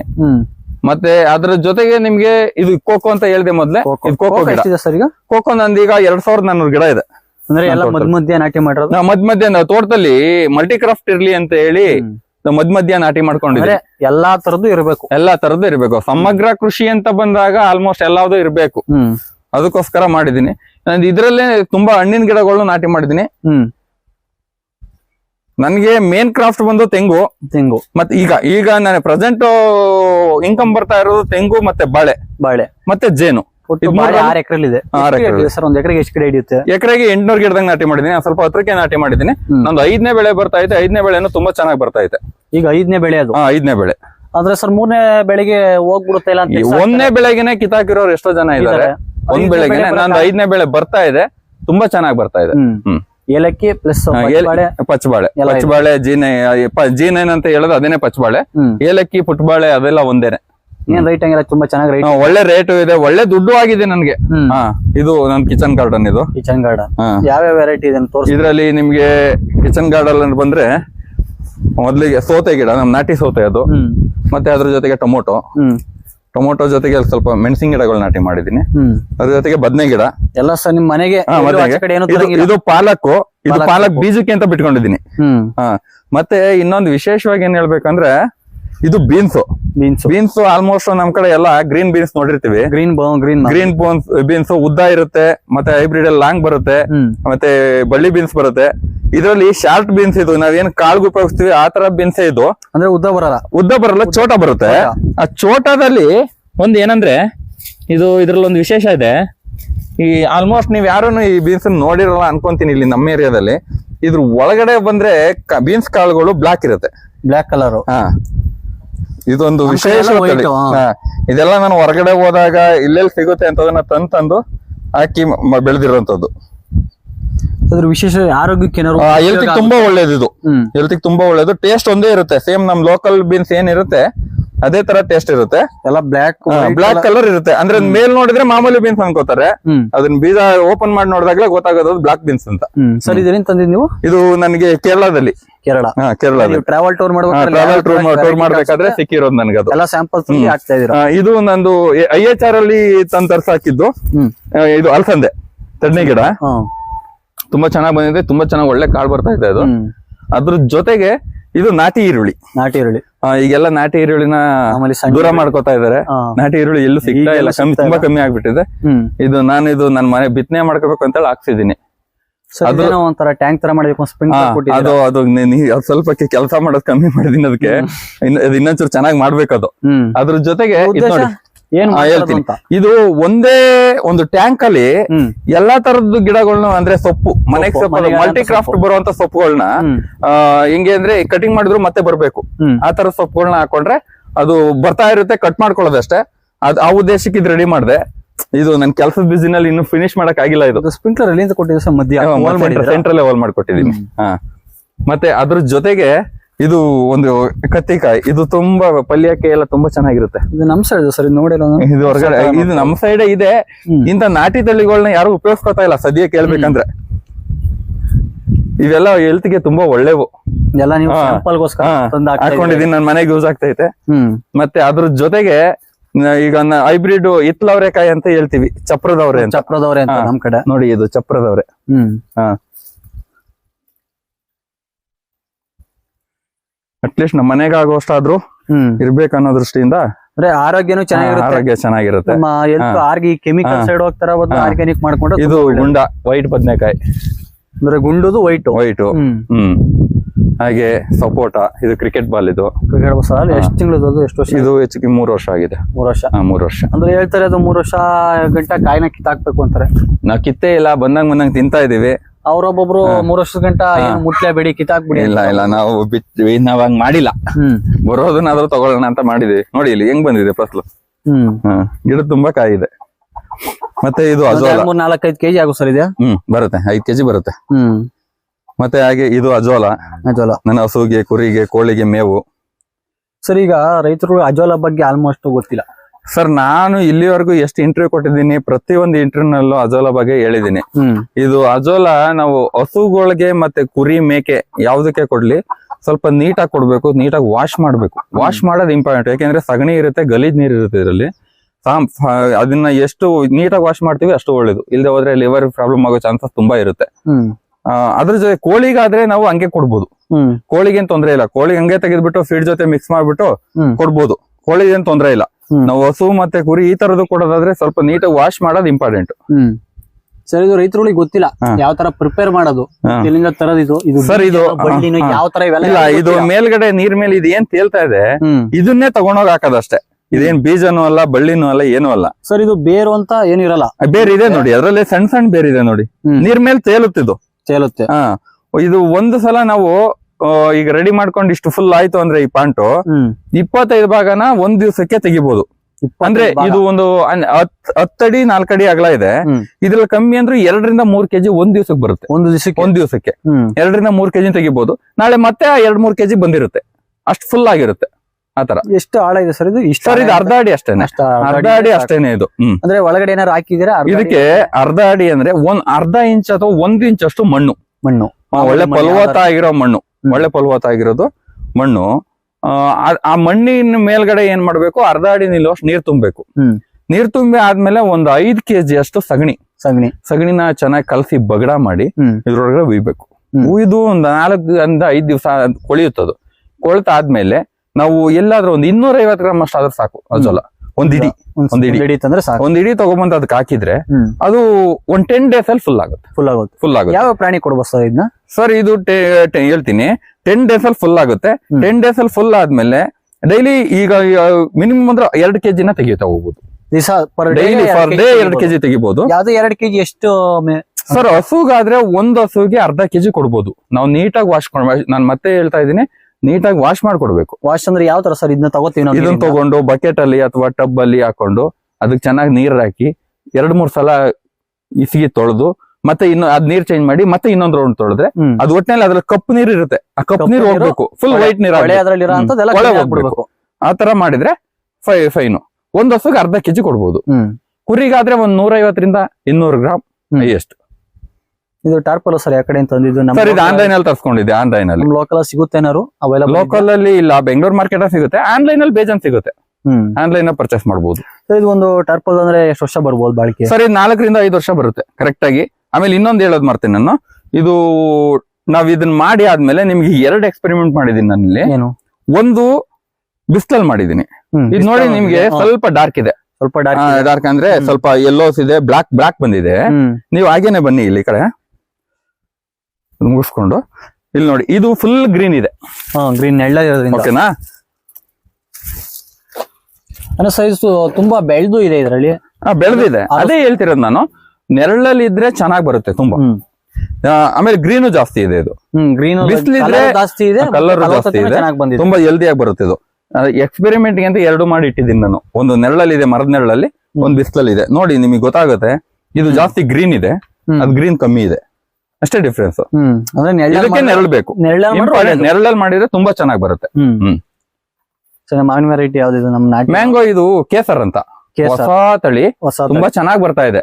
ಮತ್ತೆ ಅದ್ರ ಜೊತೆಗೆ ನಿಮ್ಗೆ ಇದು ಕೋಕೋ ಅಂತ ಹೇಳಿದೆ ಮೊದ್ಲೇ. ಕೋಕೋ. ಇದು ಕೋಕೋ ಕೋಕೋ ಗಿಡ. ಸರ್ ಈಗ? ಕೋಕೋ ನಂದೀಗ ಎರಡ್ ಸಾವಿರದ ನಾನ್ನೂರು ಗಿಡ ಇದೆ. ಅಂದ್ರೆ ಎಲ್ಲ ಮಧ್ಯ ಮಧ್ಯ ನಾಟಿ ಮಾಡಿರೋದು? ನಾವು ಮಧ್ಯ ಮಧ್ಯ ನಾವು ತೋಟದಲ್ಲಿ ಮಲ್ಟಿ ಕ್ರಾಫ್ಟ್ ಇರ್ಲಿ ಅಂತ ಹೇಳಿ ಮದ್ ಮಧ್ಯ ಮಧ್ಯ ನಾಟಿ ಮಾಡ್ಕೊಂಡಿದ್ರೆ ಎಲ್ಲಾ ತರದ್ದು ಇರಬೇಕು. ಎಲ್ಲಾ ತರದ್ದು ಇರಬೇಕು. ಸಮಗ್ರ ಕೃಷಿ ಅಂತ ಬಂದಾಗ ಆಲ್ಮೋಸ್ಟ್ ಎಲ್ಲಾವುದು ಇರಬೇಕು. ಅದಕ್ಕೋಸ್ಕರ ಮಾಡಿದೀನಿ ನಾನು ಇದ್ರಲ್ಲೇ ತುಂಬಾ ಹಣ್ಣಿನ ಗಿಡಗಳನ್ನ ನಾಟಿ ಮಾಡಿದೀನಿ ನನ್ಗೆ ಮೇನ್ ಕ್ರಾಫ್ಟ್ ಬಂದು ತೆಂಗು. ತೆಂಗು. ಮತ್ತೆ ಈಗ ಈಗ ನಾನು ಪ್ರೆಸೆಂಟ್ ಇನ್ಕಮ್ ಬರ್ತಾ ಇರೋದು ತೆಂಗು ಮತ್ತೆ ಬಾಳೆ. ಬಾಳೆ. ಮತ್ತೆ ಜೇನು. ಇದ್. ಆರ್ ಎಕರೆ ಇದೆ. ಸರ್ ಒಂದ್ ಎಕರೆಗೆ ಎಷ್ಟು ಗಿಡ ಹಿಡಿಯುತ್ತೆ? ಎಕರೆಗೆ ಎಂಟ್ನೂರು ಗಿಡದಂಗ್ ನಾಟಿ ಮಾಡಿದೀನಿ. ಸ್ವಲ್ಪ ಹತ್ರಕ್ಕೆ ನಾಟಿ ಮಾಡಿದೀನಿ. ನಂದು ಐದನೇ ಬೆಳೆ ಬರ್ತಾ ಐತೆ. ಐದನೇ ಬೆಳೆನು ತುಂಬಾ ಚೆನ್ನಾಗಿ ಬರ್ತಾ ಐತೆ. ಈಗ ಐದನೇ ಬೆಳೆ ಅದು? ಐದನೇ ಬೆಳೆ. ಆದ್ರೆ ಸರ್ ಮೂರನೇ ಬೆಳೆಗೆ ಹೋಗ್ಬಿಡುತ್ತೆ ಇಲ್ಲ ಅಂತ ಒಂದನೇ ಬೆಳೆಗೆನೆ ಕಿತಾಕಿರೋರು ಎಷ್ಟೋ ಜನ ಇದ್ದಾರೆ. ಇದಾರೆ. ಒಂದ್ ಬೆಳೆಗೆ ನಂದು ಐದನೇ ಬೆಳೆ ಬರ್ತಾ ಇದೆ. ತುಂಬಾ ಚೆನ್ನಾಗಿ ಬರ್ತಾ ಇದೆ. ಹ್ಮ್. ಏಲಕ್ಕಿ ಪ್ಲಸ್ ಪಚ್ಚಬಾಳೆ. ಪಚ್ಚಬಾಳೆ. ಜೀನೆ ಜೀನ್ ಅಂತ ಹೇಳೋದು ಅದೇನೆ ಪಚ್ಚಬಾಳೆ. ಏಲಕ್ಕಿ ಪುಟ್ಬಾಳೆ ಅದೆಲ್ಲ ಒಂದೇನೆ. ಏನ್ ರೈಟ್ ಹಂಗಿಲ್ಲ ತುಂಬಾ ಚೆನ್ನಾಗಿ ರೈಟ್ ಒಳ್ಳೆ ರೇಟ್ ಇದೆ ಒಳ್ಳೆ ದುಡ್ಡು ಆಗಿದೆ ನನ್ಗೆ. ಹಾ ಇದು ನನ್ ಕಿಚನ್ ಗಾರ್ಡನ್ ಇದು. ಕಿಚನ್ ಗಾರ್ಡನ್ ಯಾವ ವೆರೈಟಿ ಇದೆ ಇದ್ರಲ್ಲಿ ನಿಮ್ಗೆ ಕಿಚನ್ ಗಾರ್ಡನ್ ಬಂದ್ರೆ ಮೊದ್ಲಿಗೆ ಸೋತೆ ಗಿಡ ನಮ್ ನಾಟಿ ಸೋತೆ ಅದು. ಮತ್ತೆ ಅದ್ರ ಜೊತೆಗೆ ಟೊಮೊಟೊ. ಟೊಮೊಟೊ ಜೊತೆಗೆ ಸ್ವಲ್ಪ ಮೆಣಸಿನ ಗಿಡಗಳು ನಾಟಿ ಮಾಡಿದೀನಿ ಅದ್ರ ಜೊತೆಗೆ ಬದನೆ ಗಿಡ. ಎಲ್ಲ ಸರ್ ನಿಮ್ ಮನೆಗೆ ಹಾ, ಎಲ್ಲೂ ಬದ್ನೆಗೆ. ಆಚೆ ಕಡೆ ಏನು ಇದು- ತರಂಗಿಲ್ಲ. ಇದು ಪಾಲಕ್ ಪಾಲಕ್ ಬೀಜಕ್ಕೆ ಅಂತ ಬಿಟ್ಕೊಂಡಿದೀನಿ ಹ್ಮ್. ಹಾ ಮತ್ತೆ ಇನ್ನೊಂದು ವಿಶೇಷವಾಗಿ ಏನ್ ಹೇಳ್ಬೇಕಂದ್ರೆ ಇದು ಬೀನ್ಸ್. ಬೀನ್ಸ್. ಬೀನ್ಸ್ ಆಲ್ಮೋಸ್ಟ್ ನಮ್ ಕಡೆ ಎಲ್ಲ ಗ್ರೀನ್ ಬೀನ್ಸ್ ನೋಡಿರ್ತೀವಿ. Green green green beans beans ಉದ್ದ ಇರುತ್ತೆ ಮತ್ತೆ ಹೈಬ್ರಿಡ್ ಅಲ್ಲಿ ಲಾಂಗ್ ಬರುತ್ತೆ ಮತ್ತೆ ಬಳ್ಳಿ ಬೀನ್ಸ್ ಬರುತ್ತೆ. ಇದರಲ್ಲಿ ಶಾರ್ಟ್ ಬೀನ್ಸ್ ಇದು ನಾವೇನ್ ಕಾಳ್ಗೆ ಉಪಯೋಗಿಸ್ತೀವಿ ಆ ತರ ಬೀನ್ಸ್ ಇದು. ಅಂದ್ರೆ ಉದ್ದ ಬರಲ್ಲ. ಉದ್ದ ಬರಲ್ಲ ಚೋಟ ಬರುತ್ತೆ. ಆ ಚೋಟದಲ್ಲಿ ಒಂದ್ ಏನಂದ್ರೆ ಇದು ಇದ್ರಲ್ಲಿ ಒಂದು ವಿಶೇಷ ಇದೆ. ಈ ಆಲ್ಮೋಸ್ಟ್ ನೀವ್ ಯಾರು ಈ ಬೀನ್ಸ್ ನೋಡಿರಲ್ಲ ಅನ್ಕೊಂತೀನಿ ಇಲ್ಲಿ ನಮ್ಮ ಏರಿಯಾದಲ್ಲಿ. ಇದ್ರ ಒಳಗಡೆ ಬಂದ್ರೆ ಬೀನ್ಸ್ ಕಾಳುಗಳು ಬ್ಲಾಕ್ ಇರುತ್ತೆ. ಬ್ಲಾಕ್ ಕಲರ್ ಹಾ. ಇದೊಂದು ವಿಶೇಷ ತಳಿ. ಹಾ. ಇದೆಲ್ಲ ನಾನು ಹೊರಗಡೆ ಹೋದಾಗ ಇಲ್ಲೆಲ್ಲಿ ಸಿಗುತ್ತೆ ಅಂತದನ್ನ ತಂದ್ ತಂದು ಹಾಕಿ ಬೆಳೆದಿರುವಂತದ್ದು ಬೆಳೆದಿರೋಂಥದ್ದು. ಅದ್ರ ವಿಶೇಷ ಆರೋಗ್ಯಕ್ಕೆ ಹೆಲ್ತಿಗೆ ಹೆಲ್ತ್ ತುಂಬಾ ಒಳ್ಳೇದು ಇದು ಹೆಲ್ತಿಗೆ ಹೆಲ್ತ್ ತುಂಬಾ ಒಳ್ಳೇದು. ಟೇಸ್ಟ್ ಒಂದೇ ಇರುತ್ತೆ. ಸೇಮ್ ನಮ್ ಲೋಕಲ್ ಬೀನ್ಸ್ ಏನಿರುತ್ತೆ ಅದೇ ತರ ಟೇಸ್ಟ್ ಇರುತ್ತೆ. ಎಲ್ಲ ಬ್ಲಾಕ್ ಬ್ಲಾಕ್ ಕಲರ್ ಇರುತ್ತೆ. ಅಂದ್ರೆ ಮೇಲ್ ನೋಡಿದ್ರೆ ಮಾಮೂಲಿ ಬೀನ್ಸ್ ಅನ್ಕೋತಾರೆ. ಅದನ್ನ ಬೀಜ ಓಪನ್ ಮಾಡಿ ನೋಡಿದಾಗಲೇ ಗೊತ್ತಾಗೋದು ಬ್ಲಾಕ್ ಬೀನ್ಸ್ ಅಂತ. ಸರ್ ಇದರಿಂದ ತಂದಿದ್ ನೀವು? ಇದು ನನಗೆ ಕೇರಳದಲ್ಲಿ. Kerala. Kerala travel tour travel tour tour ಮಾಡ್ಬೇಕಾದ್ರೆ ಸಿಕ್ಕಿರೋದು ನನಗೆ ಅದು. ಎಲ್ಲ ಸ್ಯಾಂಪಲ್ಸ್ ಹಾಕ್ತಾ ಇದೀರಾ ಇದು ನಂದು ಐ ಎಚ್ ಆರ್ ಅಲ್ಲಿ ತಂದು ತರ್ಸಾಕಿದ್ದು. ಇದು ಅಲ್ಸಂದೆ ತಣ್ಣೆ ಗಿಡ. ತುಂಬಾ ಚೆನ್ನಾಗಿ ಬಂದಿದೆ ತುಂಬಾ ಚೆನ್ನಾಗಿ ಒಳ್ಳೆ ಕಾಳು ಬರ್ತಾ ಇದೆ ಅದು. ಅದ್ರ ಜೊತೆಗೆ ಇದು ನಾಟಿ ಈರುಳ್ಳಿ. ನಾಟಿ ಈರುಳ್ಳಿ. ಈಗೆಲ್ಲ ನಾಟಿ ಈರುಳ್ಳಿನ ದೂರ ಮಾಡ್ಕೋತಾ ಇದಾರೆ. ನಾಟಿ ಈರುಳ್ಳಿ ಎಲ್ಲೂ ಸಿಗ್ತಾ ಇಲ್ಲ ಕಮ್ಮಿ ತುಂಬಾ ಕಮ್ಮಿ ಆಗ್ಬಿಟ್ಟಿದೆ. ಇದು ನಾನು ಇದು ನನ್ನ ಮನೆ ಬಿತ್ತನೆ ಮಾಡ್ಕೋಬೇಕು ಅಂತ ಹೇಳಿ ಹಾಕ್ಸಿದೀನಿ ಅದು- ಒಂಥರ ಟ್ಯಾಂಕ್ ತರ ಅದು ಅದು ಸ್ವಲ್ಪ ಕೆಲಸ ಮಾಡೋದು ಕಮ್ಮಿ ಮಾಡಿದೀನಿ ಅದಕ್ಕೆ. ಇನ್ನ- ಅದು ಇನ್ನೊಂಚೂರು ಚೆನ್ನಾಗಿ ಮಾಡ್ಬೇಕದು. ಹ್ಮ್. ಅದ್ರ ಜೊತೆಗೆ ನೋಡಿ. ಏನ್ ಹೇಳ್ತೀನಿ. ಇದು ಒಂದೇ ಒಂದು ಟ್ಯಾಂಕ್ ಅಲ್ಲಿ ಎಲ್ಲಾ ತರದ್ದು ಗಿಡಗಳನ್ನ ಅಂದ್ರೆ ಸೊಪ್ಪು. ಮನೆಗೆ ಸೊಪ್ಪು, ಮಲ್ಟಿ ಕ್ರಾಫ್ಟ್. ಬರುವಂತ ಸೊಪ್ಪುಗಳನ್ನ ಹಿಂಗೆ ಅಂದ್ರೆ ಕಟಿಂಗ್ ಮಾಡಿದ್ರು ಮತ್ತೆ ಬರ್ಬೇಕು. ಆ ತರ ಸೊಪ್ಪುಗಳನ್ನ ಹಾಕೊಂಡ್ರೆ ಅದು ಬರ್ತಾ ಇರುತ್ತೆ ಕಟ್ ಮಾಡ್ಕೊಳ್ಳೋದಷ್ಟೇ. ಅದ್ ಆ ಉದ್ದೇಶಕ್ಕೆ ಇದು ರೆಡಿ ಮಾಡಿದೆ. ಇದು ನನ್ ಕೆಲಸದ ಬಿಸಿನಲ್ಲಿ ಇನ್ನು ಫಿನಿಶ್ ಮಾಡಕ್ ಆಗಿಲ್ಲ ಇದು. ಸ್ಪ್ರಿಂಕ್ಲರ್ ಎಲ್ಲಿಂದ ಕೊಟ್ಟಿದ್ದೆ ಸರ್? ಮಧ್ಯ wall ಮಾಡಿದ್ದೀರಾ? ಸೆಂಟ್ರಲ್ ಲೆವೆಲ್ ಮಾಡ್ಕೊಟ್ಟಿದೀನಿ. ಹಾ. ಮತ್ತೆ ಅದ್ರ ಜೊತೆಗೆ ಇದು ಒಂದು ಕತ್ತಿಕಾಯಿ. ಇದು ತುಂಬಾ ಪಲ್ಯಕ್ಕೆ ಎಲ್ಲ ತುಂಬಾ ಚೆನ್ನಾಗಿರುತ್ತೆ. ಇದು ನಮ್ ಸೈಡ್ ಸರ್ ನೋಡಿಲ್ಲ ನಾನು. ಇದು ಹೊರಗಡೆ ಇದು ನಮ್ ಸೈಡ್ ಇದೆ. ಇಂತ ನಾಟಿ ತಳಿಗಳನ್ನ ಯಾರು ಉಪಯೋಗಿಸ್ಕೊತಾ ಇಲ್ಲ ಸದ್ಯಕ್ಕೆ ಕೇಳ್ಬೇಕಂದ್ರೆ ಇವೆಲ್ಲ ಹೆಲ್ತ್ಗೆ ತುಂಬಾ ಒಳ್ಳೆವು. ಎಲ್ಲ ನೀವು ಹಾ. ಸ್ಯಾಂಪಲ್ಗೋಸ್ಕರ ಹಾ, ತಂದು ಹಾಕ್ತಾ ಹಾಕೊಂಡಿದೀನಿ ನನ್ನ ಮನೆಗೆ ಯೂಸ್ ಆಗ್ತೈತೆ ಹ್ಮ್. ಮತ್ತೆ ಅದ್ರ ಜೊತೆಗೆ ನ- ಈಗ ಹೈಬ್ರಿಡ್ ಇತ್ಲವರೆಕಾಯಿ ಅಂತ ಹೇಳ್ತೀವಿ. ಚಪ್ರದವ್ರೆ ಅಂತ. ಚಪ್ರದವ್ರೆ ಅಂತ ಹಾ. ನಮ್ ಕಡೆ. ನೋಡಿ ಇದು ಚಪ್ರದವ್ರೆ. ಹ್ಮ್. ಹಾ. ಅಟ್ಲೀಸ್ಟ್ ನಮ್ಮ ಮನೆಗೆ ಆಗುವಷ್ಟಾದ್ರೂ ಹ್ಮ್. ಇರ್ಬೇಕು ಅನ್ನೋ ದೃಷ್ಟಿಯಿಂದ ಅಂದ್ರೆ ಆರೋಗ್ಯನೂ ಚೆನ್ನಾಗಿರುತ್ತೆ. ಆರೋಗ್ಯ ಚೆನ್ನಾಗಿರುತ್ತೆ. ನಮ್ಮ ಹೆಲ್ತ್ ಆರ್ಗಿ ಕೆಮಿಕಲ್ ಸೈಡ್ ಹೋಗ್ತಾರ ಬದಲು ಆರ್ಗ್ಯಾನಿಕ್ ಮಾಡ್ಕೊಂಡು ಇದು ಗುಂಡ ವೈಟ್ ಬದನೆಕಾಯಿ. ಅಂದ್ರೆ ಗುಂಡುದು ವೈಟ್. ವೈಟ್. ಹ್ಮ್. ಹಾಗೆ ಸಪೋಟ ಇದು ಕ್ರಿಕೆಟ್ ಬಾಲ್ ಇದು. ಕ್ರಿಕೆಟ್ ಬಾಲ್ ಎಷ್ಟು ತಿಂಗಳು ಎಷ್ಟು ವರ್ಷ? ಇದು ಹೆಚ್ಚಿಗೆ ಮೂರು ವರ್ಷ ಆಗಿದೆ. ಮೂರು ವರ್ಷ. ಮೂರು ವರ್ಷ. ಅಂದ್ರೆ ಹೇಳ್ತಾರೆ ಅದು ಮೂರು ವರ್ಷ ಗಂಟ ಕಾಯಿನ ಕಿತ್ತಾಕ್ಬೇಕು ಅಂತಾರೆ. ನಾವು ಕಿತ್ತೇ ಇಲ್ಲ ಬಂದಂಗ್ ಬಂದಂಗ್ ತಿಂತಾ ಇದೀವಿ. ಅವ್ರೊಬ್ಬೊಬ್ರು ಮೂರ್ ವರ್ಷದ ಗಂಟ ಏನು ಮುಟ್ಲೇಬೇಡಿ ಕಿತ್ತಾಕ್ಬಿಡಿ ಇಲ್ಲ ಇಲ್ಲ ನಾವು ಬಿಟ್ಟು ನಾವ್ ಹಂಗ್ ಮಾಡಿಲ್ಲ. ಬರೋದನ್ನಾದ್ರೂ ತಗೊಳ್ಳೋಣ ಅಂತ ಮಾಡಿದೀವಿ. ನೋಡಿ ಇಲ್ಲಿ ಹೆಂಗ್ ಬಂದಿದೆ ಫಸ್ಲು. ಹ್ಮ್. ಗಿಡ ತುಂಬಾ ಕಾಯಿದೆ. ಮತ್ತೆ ಇದು ಅಜೋಲ. ಮೂರ್ ನಾಲ್ಕೈದು ಕೆಜಿ ಆಗು ಸರ್ ಇದೆ? ಹ್ಮ್ ಬರುತ್ತೆ. ಐದ್ ಕೆಜಿ ಬರುತ್ತೆ. ಹ್ಮ್. ಮತ್ತೆ ಹಾಗೆ ಇದು ಅಜೋಲ. ಅಜೋಲ. ನನ್ನ ಹಸುಗೆ ಕುರಿಗೆ ಕೋಳಿಗೆ ಮೇವು. ಸರ್ ಈಗ ರೈತರು ಅಜೋಲ ಬಗ್ಗೆ ಆಲ್ಮೋಸ್ಟ್ ಗೊತ್ತಿಲ್ಲ. ಸರ್ ನಾನು ಇಲ್ಲಿವರೆಗೂ ಎಷ್ಟು ಇಂಟರ್ವ್ಯೂ ಕೊಟ್ಟಿದ್ದೀನಿ ಪ್ರತಿಯೊಂದು ಇಂಟರ್ವ್ಯೂನಲ್ಲೂ ಅಜೋಲಾ ಬಗ್ಗೆ ಹೇಳಿದ್ದೀನಿ. ಇದು ಅಜೋಲಾ ನಾವು ಹಸುಗಳಿಗೆ ಮತ್ತೆ ಕುರಿ ಮೇಕೆ ಯಾವ್ದಕ್ಕೆ ಕೊಡ್ಲಿ ಸ್ವಲ್ಪ ನೀಟಾಗಿ ಕೊಡ್ಬೇಕು ನೀಟಾಗಿ ವಾಶ್ ಮಾಡ್ಬೇಕು. ವಾಶ್ ಮಾಡೋದು ಇಂಪಾರ್ಟೆಂಟ್ ಯಾಕೆಂದ್ರೆ ಸಗಣಿ ಇರುತ್ತೆ ಗಲೀಜ್ ನೀರ್ ಇರುತ್ತೆ ಇದರಲ್ಲಿ. ಅದನ್ನ ಎಷ್ಟು ನೀಟಾಗಿ ವಾಶ್ ಮಾಡ್ತೀವಿ ಅಷ್ಟು ಒಳ್ಳೇದು. ಇಲ್ಲದೆ ಹೋದ್ರೆ ಲಿವರ್ ಪ್ರಾಬ್ಲಮ್ ಆಗೋ ಚಾನ್ಸಸ್ ತುಂಬಾ ಇರುತ್ತೆ. ಅದ್ರ ಜೊತೆ ಕೋಳಿಗಾದ್ರೆ ನಾವು ಹಂಗೆ ಕೊಡ್ಬೋದು. ಕೋಳಿಗೇನು ತೊಂದ್ರೆ ಇಲ್ಲ. ಕೋಳಿ ಹಂಗೆ ತೆಗೆದ್ಬಿಟ್ಟು ಫೀಡ್ ಜೊತೆ ಮಿಕ್ಸ್ ಮಾಡ್ಬಿಟ್ಟು. ಕೊಡ್ಬೋದು. ಕೋಳಿಗೇನ್ ತೊಂದ್ರೆ ಇಲ್ಲ. ನಾವು ಹಸು ಮತ್ತೆ ಕುರಿ ಈ ತರದ್ದು ಕೊಡೋದಾದ್ರೆ ಸ್ವಲ್ಪ ನೀಟಾಗಿ ವಾಶ್ ಮಾಡೋದು ಇಂಪಾರ್ಟೆಂಟ್ ಹ್ಮ್. ಸರ್ ಇದು ರೈತರುಗಳಿಗೆ ಗೊತ್ತಿಲ್ಲ. ಯಾವ ತರ ಪ್ರಿಪೇರ್ ಮಾಡೋದು. ಎಲ್ಲಿಂದ ತರದ್ ಇದು ಸರ್, ಇದು- ಬಳ್ಳಿನೋ. ಯಾವ ತರ ಇವೆಲ್ಲ ಇಲ್ಲ ಇದು ಮೇಲ್ಗಡೆ ನೀರ್ ಮೇಲೆ ಇದು ಏನ್ ತೇಲ್ತಾ ಇದೆ ಇದನ್ನೇ ತಗೊಂಡೋಗ ಹಾಕೋದಷ್ಟೇ ಇದೇನ್ ಬೀಜನು ಅಲ್ಲ ಬಳ್ಳಿನೂ ಅಲ್ಲ ಏನೂ ಅಲ್ಲ. ಸರ್ ಇದು ಬೇರು ಅಂತ ಏನಿರಲ್ಲ ಬೇರ್ ಇದೆ ನೋಡಿ ಅದ್ರಲ್ಲಿ ಸಣ್ಣ ಸಣ್ಣ ಬೇರೆ ಇದೆ ನೋಡಿ. ನೀರ್ ಮೇಲೆ ತೇಲುತ್ತಿದ್ದು. ತೇಲುತ್ತೆ. ಹಾ. ಇದು ಒಂದು ಸಲ ನಾವು ಈಗ ರೆಡಿ ಮಾಡ್ಕೊಂಡು ಇಷ್ಟು ಫುಲ್ ಆಯ್ತು ಅಂದ್ರೆ ಈ ಪಾಂಟು ಇಪ್ಪತ್ತೈದು ಭಾಗನ ಒಂದ್ ದಿವಸಕ್ಕೆ ತೆಗಿಬಹುದು ಅಂದ್ರೆ ಇದು ಒಂದು ಹತ್ತಡಿ ನಾಲ್ಕಡಿ ಅಗಲ ಇದೆ. ಇದ್ರಲ್ಲಿ ಕಮ್ಮಿ ಅಂದ್ರೆ ಎರಡರಿಂದ ಮೂರ್ ಕೆಜಿ ಒಂದ್ ದಿವಸಕ್ಕೆ ಬರುತ್ತೆ. ಒಂದು ದಿವಸಕ್ಕೆ? ಒಂದ್ ದಿವಸಕ್ಕೆ. ಎರಡರಿಂದ ಮೂರ್ ಕೆಜಿ ತೆಗಿಬಹುದು ನಾಳೆ ಮತ್ತೆ ಆ ಎರಡ್ ಮೂರ್ ಕೆಜಿ ಬಂದಿರುತ್ತೆ. ಅಷ್ಟು ಫುಲ್ ಆಗಿರುತ್ತೆ. ಆತರ ಎಷ್ಟು ಆಳ ಇದೆ ಸರ್ ಇದು? ಸರ್ ಇದು ಅರ್ಧ ಅಡಿ ಅಷ್ಟೇನೆ. ಅಷ್ಟ ಅರ್ಧ ಅಡಿ ಅಷ್ಟೇನೆ ಇದು. ಅಂದ್ರೆ ಒಳಗಡೆ ಏನಾರು ಹಾಕಿದೀರಾ ಇದಕ್ಕೆ ಅರ್ಧ ಅಡಿ ಅಂದ್ರೆ ಒಂದ್ ಅರ್ಧ ಇಂಚ್ ಅಥವಾ ಒಂದ್ ಇಂಚ್ ಅಷ್ಟು ಮಣ್ಣು. ಮಣ್ಣು. ಒಳ್ಳೆ ಫಲವತ್ತಾಗಿರೋ ಫಲವತ್ತ ಆಗಿರೋ ಮಣ್ಣು. ಒಳ್ಳೆ ಫಲವತ್ತಾಗಿರೋದು ಮಣ್ಣು. ಆ, ಮಣ್ಣಿನ ಮೇಲ್ಗಡೆ ಏನ್ ಮಾಡ್ಬೇಕು? ಅರ್ಧ ಅಡಿ ನಿಲ್ಲುವಷ್ಟು ನೀರ್ ತುಂಬಬೇಕು. ನೀರ್ ತುಂಬಿ ಆದ್ಮೇಲೆ ಒಂದ್ ಐದ್ ಕೆಜಿ ಅಷ್ಟು ಸಗಣಿ. ಸಗಣಿ. ಸಗಣಿನ ಚೆನ್ನಾಗಿ ಕಲಸಿ ಬಗಡ ಮಾಡಿ ಇದ್ರೊಳಗಡೆ ಉಯ್ಬೇಕು. ಉಯ್ದು ಒಂದ್ ನಾಲ್ಕರಿಂದ ಐದ್ ದಿವಸ ಕೊಳಿಯುತ್ತದು. ಕೊಳ್ತಾದ್ಮೇಲೆ ನಾವು ಎಲ್ಲಾದ್ರೂ ಒಂದ್ ಇನ್ನೂರ ಐವತ್ ಗ್ರಾಮ್ ಅಷ್ಟಾದ್ರೂ ಆದ್ರೆ ಸಾಕು ಅಜೋಲ ಒಂದ್ ಇಡಿ ಒಂದ್ ಇಡಿ. ಸಾಕು. ಒಂದ್ ಇಡಿ ತಗೊಂಬಂದ್ ಅದಕ್ಕೆ ಹಾಕಿದ್ರೆ ಅದು ಒಂದ್ ಟೆನ್ ಡೇಸ್ ಅಲ್ಲಿ ಫುಲ್ ಆಗುತ್ತೆ. ಫುಲ್ ಆಗುತ್ತೆ. ಫುಲ್ ಆಗುತ್ತೆ. ಯಾವ ಪ್ರಾಣಿ ಕೊಡ್ಬೋದು ಸರ್ ಇದನ್ನ ಸರ್ ಇದು ಹೇಳ್ತೀನಿ. ಟೆನ್ ಡೇಸ್ ಅಲ್ಲಿ ಫುಲ್ ಆಗುತ್ತೆ. ಟೆನ್ ಡೇಸ್ ಅಲ್ಲಿ ಫುಲ್ ಆದ್ಮೇಲೆ ಡೈಲಿ ಈಗ ಮಿನಿಮಮ್ ಅಂದ್ರೆ ಎರಡು ಕೆಜಿನ ತೆಗಿತಾ ಹೋಗ್ಬೋದು. ದಿವಸ ಪರ್ ಡೇ ಡೈಲಿ ಎರಡು ಕೆಜಿ ತೆಗಿಬಹುದು ಯಾವ್ದು ಎರಡ್ ಕೆಜಿ ಎಷ್ಟು ಸರ್ ಹಸುಗಾದ್ರೆ ಒಂದ್ ಹಸುಗೆ ಅರ್ಧ ಕೆಜಿ ಕೊಡ್ಬೋದು. ನಾವು ನೀಟಾಗಿ ವಾಶ್ ನಾನು ಮತ್ತೆ ಹೇಳ್ತಾ ಇದ್ದೀನಿ ನೀಟಾಗಿ ವಾಶ್ ಮಾಡ್ಕೊಡ್ಬೇಕು ವಾಶ್ ಅಂದ್ರೆ ಯಾವ ತರ ಸರ್ ಇದನ್ನ ತಗೋತೀವಿ ನಾವು ಇದನ್ನ? ತಗೊಂಡು ಬಕೆಟ್ ಅಲ್ಲಿ ಅಥವಾ ಟಬ್ ಅಲ್ಲಿ ಹಾಕೊಂಡು ಅದಕ್ಕೆ ಚೆನ್ನಾಗಿ ನೀರ್ ಹಾಕಿ ಎರಡ್ ಮೂರ್ ಸಲ ಇಸಿಗೆ ತೊಳೆದು ಮತ್ತೆ ಇನ್ನು ಅದ್ ನೀರ್ ಚೇಂಜ್ ಮಾಡಿ ಮತ್ತೆ ಇನ್ನೊಂದ್ ರೌಂಡ್ ತೊಳೆದ್ರೆ ಹ್ಮ್. ಅದು ಒಟ್ಟಿನಲ್ಲಿ ಅದ್ರಲ್ಲಿ ಕಪ್ಪು ನೀರ್ ಇರುತ್ತೆ ಆ ಕಪ್ಪು ಕಪ್ಪು ನೀರ್ ನೀರು, ಹೋಗ್ಬೇಕು ಫುಲ್ ವೈಟ್ ನೀರ್ ಒಳ್ಳೆ ಅದ್ರಲ್ಲಿ ಇರೋ ಅಂತದೆಲ್ಲ ಒಳ clean ಹೋಗ್ಬೇಕು. ಆಗ್ಬಿಡ್ಬೇಕು. ಆ ತರ ಮಾಡಿದ್ರೆ ಫೈ ಫೈನು ಒಂದ್ ಹಸುಗೆ ಅರ್ಧ ಕೆಜಿ ಕೊಡ್ಬೋದು ಹ್ಮ್ ಕುರಿಗಾದ್ರೆ ಒಂದ್ ನೂರೈವತ್ತರಿಂದ ಇನ್ನೂರು ಗ್ರಾಮ್ ಹ್ಮ್. ಎಷ್ಟು ಇದು ಟಾರ್ಪಲ್ ಸರ್ ಯಾವ ಕಡೆ ತಂದಿದ್ದು? ನಮ್ಮ ಸರ್ ಇದು ಆನ್ಲೈನ್ ಅಲ್ಲಿ ತರ್ಸ್ಕೊಂಡಿದ್ದೆ ಆನ್ಲೈನ್ ಅಲ್ಲಿ. ಲೋಕಲ್ ಸಿಗುತ್ತೆ ಅವೈಲಬಲ್ ಲೋಕಲ್ ಅಲ್ಲಿ ಇಲ್ಲ ಬೆಂಗಳೂರು ಮಾರ್ಕೆಟ್ ಸಿಗುತ್ತೆ. ಆನ್ಲೈನ್ ಅಲ್ಲಿ ಬೇಜನ್ ಸಿಗುತ್ತೆ. ಆನ್ಲೈನ್ ಪರ್ಚೇಸ್ ಮಾಡಬಹುದು ಸರ್ ಇದು ಒಂದು ಟಾರ್ಪಲ್ ಅಂದ್ರೆ ಎಷ್ಟು ವರ್ಷ ಬರ್ಬೋದು ಬಾಳಿಕೆ? ಸರ್ ಇದು ನಾಲ್ಕರಿಂದ ಐದು ವರ್ಷ ಬರುತ್ತೆ ಕರೆಕ್ಟ್ ಆಗಿ. ಆಮೇಲೆ ಇನ್ನೊಂದು ಹೇಳೋದ್ ಮಾಡ್ತೀನಿ ನಾನು. ಇದು ನಾವ್ ಇದನ್ನ ಮಾಡಿ ಆದ್ಮೇಲೆ ನಿಮ್ಗೆ ಎರಡು ಎಕ್ಸ್ಪೆರಿಮೆಂಟ್ ಮಾಡಿದೀನಿ ನನ್ನಲ್ಲಿ ಏನು? ಒಂದು ಬಿಸ್ಟಲ್ ಮಾಡಿದೀನಿ. ಇದು ನೋಡಿ ನಿಮ್ಗೆ ಸ್ವಲ್ಪ ಡಾರ್ಕ್ ಇದೆ. ಸ್ವಲ್ಪ ಡಾರ್ಕ್ ಡಾರ್ಕ್ ಅಂದ್ರೆ ಸ್ವಲ್ಪ ಎಲ್ಲೋಸ್ ಇದೆ ಬ್ಲಾಕ್ ಬ್ಲಾಕ್ ಬಂದಿದೆ. ನೀವು ಹಾಗೇನೆ ಬನ್ನಿ ಇಲ್ಲಿ ಕಡೆ. ಮುಗಿಸ್ಕೊಂಡು. ಇಲ್ಲಿ ನೋಡಿ ಇದು ಫುಲ್ ಗ್ರೀನ್ ಇದೆ. ಗ್ರೀನ್ ನೆಳ್ಳ ಇರೋದ್ರಿಂದ. ಓಕೆನಾ ಅಂದ್ರೆ ಸೈಜ್ ತುಂಬಾ ಬೆಳ್ದು ಇದೆ ಇದರಲ್ಲಿ. ಬೆಳೆದಿದೆ. ಅದೇ ಹೇಳ್ತಿರೋದು ನಾನು. ನೆರಳಲ್ಲಿ ಇದ್ರೆ ಚೆನ್ನಾಗಿ ಬರುತ್ತೆ ತುಂಬಾ. ಆಮೇಲೆ ಗ್ರೀನು ಜಾಸ್ತಿ ಇದೆ ಇದು. ಗ್ರೀನ್ ಬಿಸ್ಲಿದ್ರೆ ಜಾಸ್ತಿ ಇದೆ ಕಲರ್ ಜಾಸ್ತಿ ಇದೆ. ತುಂಬಾ ಹೆಲ್ದಿಯಾಗಿ ಬರುತ್ತೆ ಇದು. ಎಕ್ಸ್ಪೆರಿಮೆಂಟ್ ಅಂತ ಎರಡು ಮಾಡಿ ಇಟ್ಟಿದ್ದೀನಿ ನಾನು. ಒಂದು ನೆರಳಲ್ಲಿ ಇದೆ ಮರದ ನೆರಳಲ್ಲಿ. ಒಂದು ಬಿಸಿಲಲ್ಲಿ ಇದೆ. ನೋಡಿ ನಿಮಗೆ ಗೊತ್ತಾಗುತ್ತೆ ಇದು ಜಾಸ್ತಿ ಗ್ರೀನ್ ಇದೆ. ಅದು ಗ್ರೀನ್ ಕಮ್ಮಿ ಇದೆ. ಅಷ್ಟೇ ಡಿಫ್ರೆನ್ಸ್ ಇದಕ್ಕೆ ನೆರಳು ಬೇಕು. ನೆರಳ ನೆರಳಲ್ಲಿ ಮಾಡಿದ್ರೆ ತುಂಬಾ ಚೆನ್ನಾಗಿ ಬರುತ್ತೆ. ಮಾವಿನ ವೆರೈಟಿ ಯಾವ್ದು ನಮ್ ಮ್ಯಾಂಗೋ ಇದು ಕೇಸರ್ ಅಂತ. ಕೇಸರ್. ಹೊಸ ತಳಿ. ಹೊಸ ತುಂಬಾ ಚೆನ್ನಾಗಿ ಬರ್ತಾ ಇದೆ.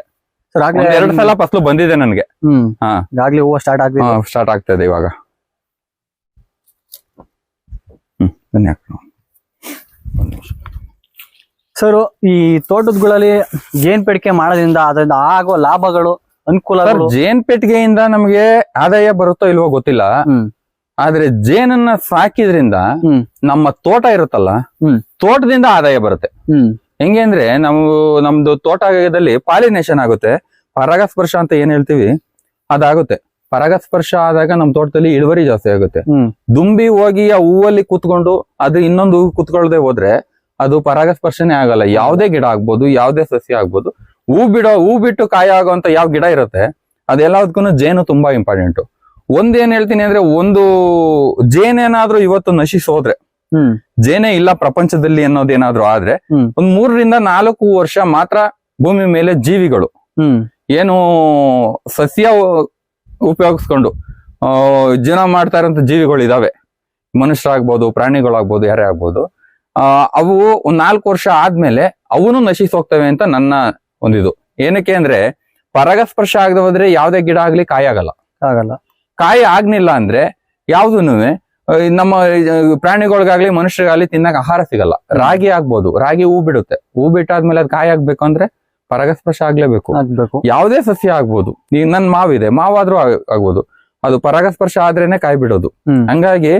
ಸರ್ ಆಗ್ಲೇ ಒಂದ್ ಎರಡು ಸಲ ಫಸ್ಲು ಬಂದಿದೆ ನನ್ಗೆ. ಹ್ಮ್. ಹಾ. ಆಗ್ಲೇ ಹೂವು ಸ್ಟಾರ್ಟ್ ಆಗ್ತಿದೆ ಸ್ಟಾರ್ಟ್ ಆಗ್ತಾ ಇದೆ ಇವಾಗ. ಸರ್ ಈ ತೋಟದ್ಗಳಲ್ಲಿ ಜೇನ್ ಪೇಡಿಕೆ ಮಾಡೋದ್ರಿಂದ ಅದರಿಂದ ಆಗೋ ಲಾಭಗಳು ಸರ್ ಅನುಕೂಲಗಳು ಜೇನ್ ಪೆಟ್ಟಿಗೆಯಿಂದ ನಮಗೆ ಆದಾಯ ಬರುತ್ತೋ ಇಲ್ವೋ ಗೊತ್ತಿಲ್ಲ. ಆದ್ರೆ ಜೇನನ್ನ ಸಾಕಿದ್ರಿಂದ ನಮ್ಮ ತೋಟ ಇರುತ್ತಲ್ಲ ತೋಟದಿಂದ ಆದಾಯ ಬರುತ್ತೆ. ಹೆಂಗೆ ಅಂದ್ರೆ ನಾವು ನಮ್ದು ತೋಟದಲ್ಲಿ ಪಾಲಿನೇಷನ್ ಆಗುತ್ತೆ. ಪರಾಗಸ್ಪರ್ಶ ಅಂತ ಏನ್ ಹೇಳ್ತೀವಿ? ಅದಾಗುತ್ತೆ. ಪರಾಗಸ್ಪರ್ಶ ಆದಾಗ ನಮ್ ತೋಟದಲ್ಲಿ ಇಳುವರಿ ಜಾಸ್ತಿ ಆಗುತ್ತೆ. ದುಂಬಿ ಹೋಗಿ ಆ ಹೂವಲ್ಲಿ ಕೂತ್ಕೊಂಡು ಅದು ಇನ್ನೊಂದು ಹೂ ಕುತ್ಕೊಳ್ದೆ ಹೋದ್ರೆ ಅದು ಪರಾಗಸ್ಪರ್ಶನೇ ಆಗಲ್ಲ. ಯಾವ್ದೇ ಗಿಡ ಆಗ್ಬೋದು ಯಾವ್ದೇ ಸಸ್ಯ ಆಗ್ಬೋದು. ಹೂ ಬಿಡೋ ಹೂ ಬಿಟ್ಟು ಕಾಯ ಆಗೋಂತ ಯಾವ ಗಿಡ ಇರುತ್ತೆ ಅದೆಲ್ಲದಕ್ಕೂ ಜೇನು ತುಂಬಾ ಇಂಪಾರ್ಟೆಂಟ್ ಒಂದ್ ಏನ್ ಹೇಳ್ತೀನಿ ಅಂದ್ರೆ ಒಂದು ಜೇನೇನಾದ್ರೂ ಇವತ್ತು ನಶಿಸಿ ಹೋದ್ರೆ ಹ್ಮ್. ಜೇನೇ ಇಲ್ಲ ಪ್ರಪಂಚದಲ್ಲಿ ಅನ್ನೋದೇನಾದ್ರೂ ಆದ್ರೆ. ಒಂದ್ ಮೂರರಿಂದ ನಾಲ್ಕು ವರ್ಷ ಮಾತ್ರ ಭೂಮಿ ಮೇಲೆ ಜೀವಿಗಳು. ಏನು ಸಸ್ಯ ಉಪಯೋಗಿಸ್ಕೊಂಡು ಆ, ಜೀವನ ಮಾಡ್ತಾ ಇರೋಂಥ ಜೀವಿಗಳು ಇದಾವೆ ಮನುಷ್ಯರಾಗ್ಬೋದು ಪ್ರಾಣಿಗಳಾಗ್ಬೋದು ಯಾರೇ ಆಗ್ಬೋದು. ಆ, ಅವು ಒಂದ್ ನಾಲ್ಕು ವರ್ಷ ಆದ್ಮೇಲೆ ಅವನು ನಶಿಸಿ ಹೋಗ್ತವೆ ಅಂತ ನನ್ನ ಒಂದಿದು. ಏನಕ್ಕೆ ಅಂದ್ರೆ ಪರಾಗಸ್ಪರ್ಶ ಆಗದೆ ಹೋದ್ರೆ ಯಾವ್ದೇ ಗಿಡ ಆಗ್ಲಿ ಕಾಯಿ ಆಗಲ್ಲ. ಆಗಲ್ಲ. ಕಾಯಿ ಆಗ್ನಿಲ್ಲ ಅಂದ್ರೆ ಯಾವ್ದೂನು ನಮ್ಮ ಪ್ರಾಣಿಗಳಿಗಾಗ್ಲಿ ಮನುಷ್ಯರಿಗಾಗ್ಲಿ ತಿನ್ನಕ್ ಆಹಾರ ಸಿಗಲ್ಲ. ರಾಗಿ ಆಗ್ಬೋದು. ರಾಗಿ ಹೂ ಬಿಡುತ್ತೆ. ಹೂ ಬಿಟ್ಟಾದ್ಮೇಲೆ ಅದ್ ಕಾಯಿ ಆಗ್ಬೇಕು ಅಂದ್ರೆ ಪರಾಗಸ್ಪರ್ಶ ಆಗ್ಲೇಬೇಕು. ಆಗ್ಬೇಕು. ಯಾವುದೇ ಸಸ್ಯ ಆಗ್ಬೋದು. ಈಗ ನನ್ ಮಾವಿದೆ. ಮಾವಾದ್ರೂ ಆಗ್- ಆಗ್ಬೋದು. ಅದು ಪರಾಗಸ್ಪರ್ಶ ಆದ್ರೇನೆ ಕಾಯಿ ಬಿಡೋದು. ಹಂಗಾಗಿ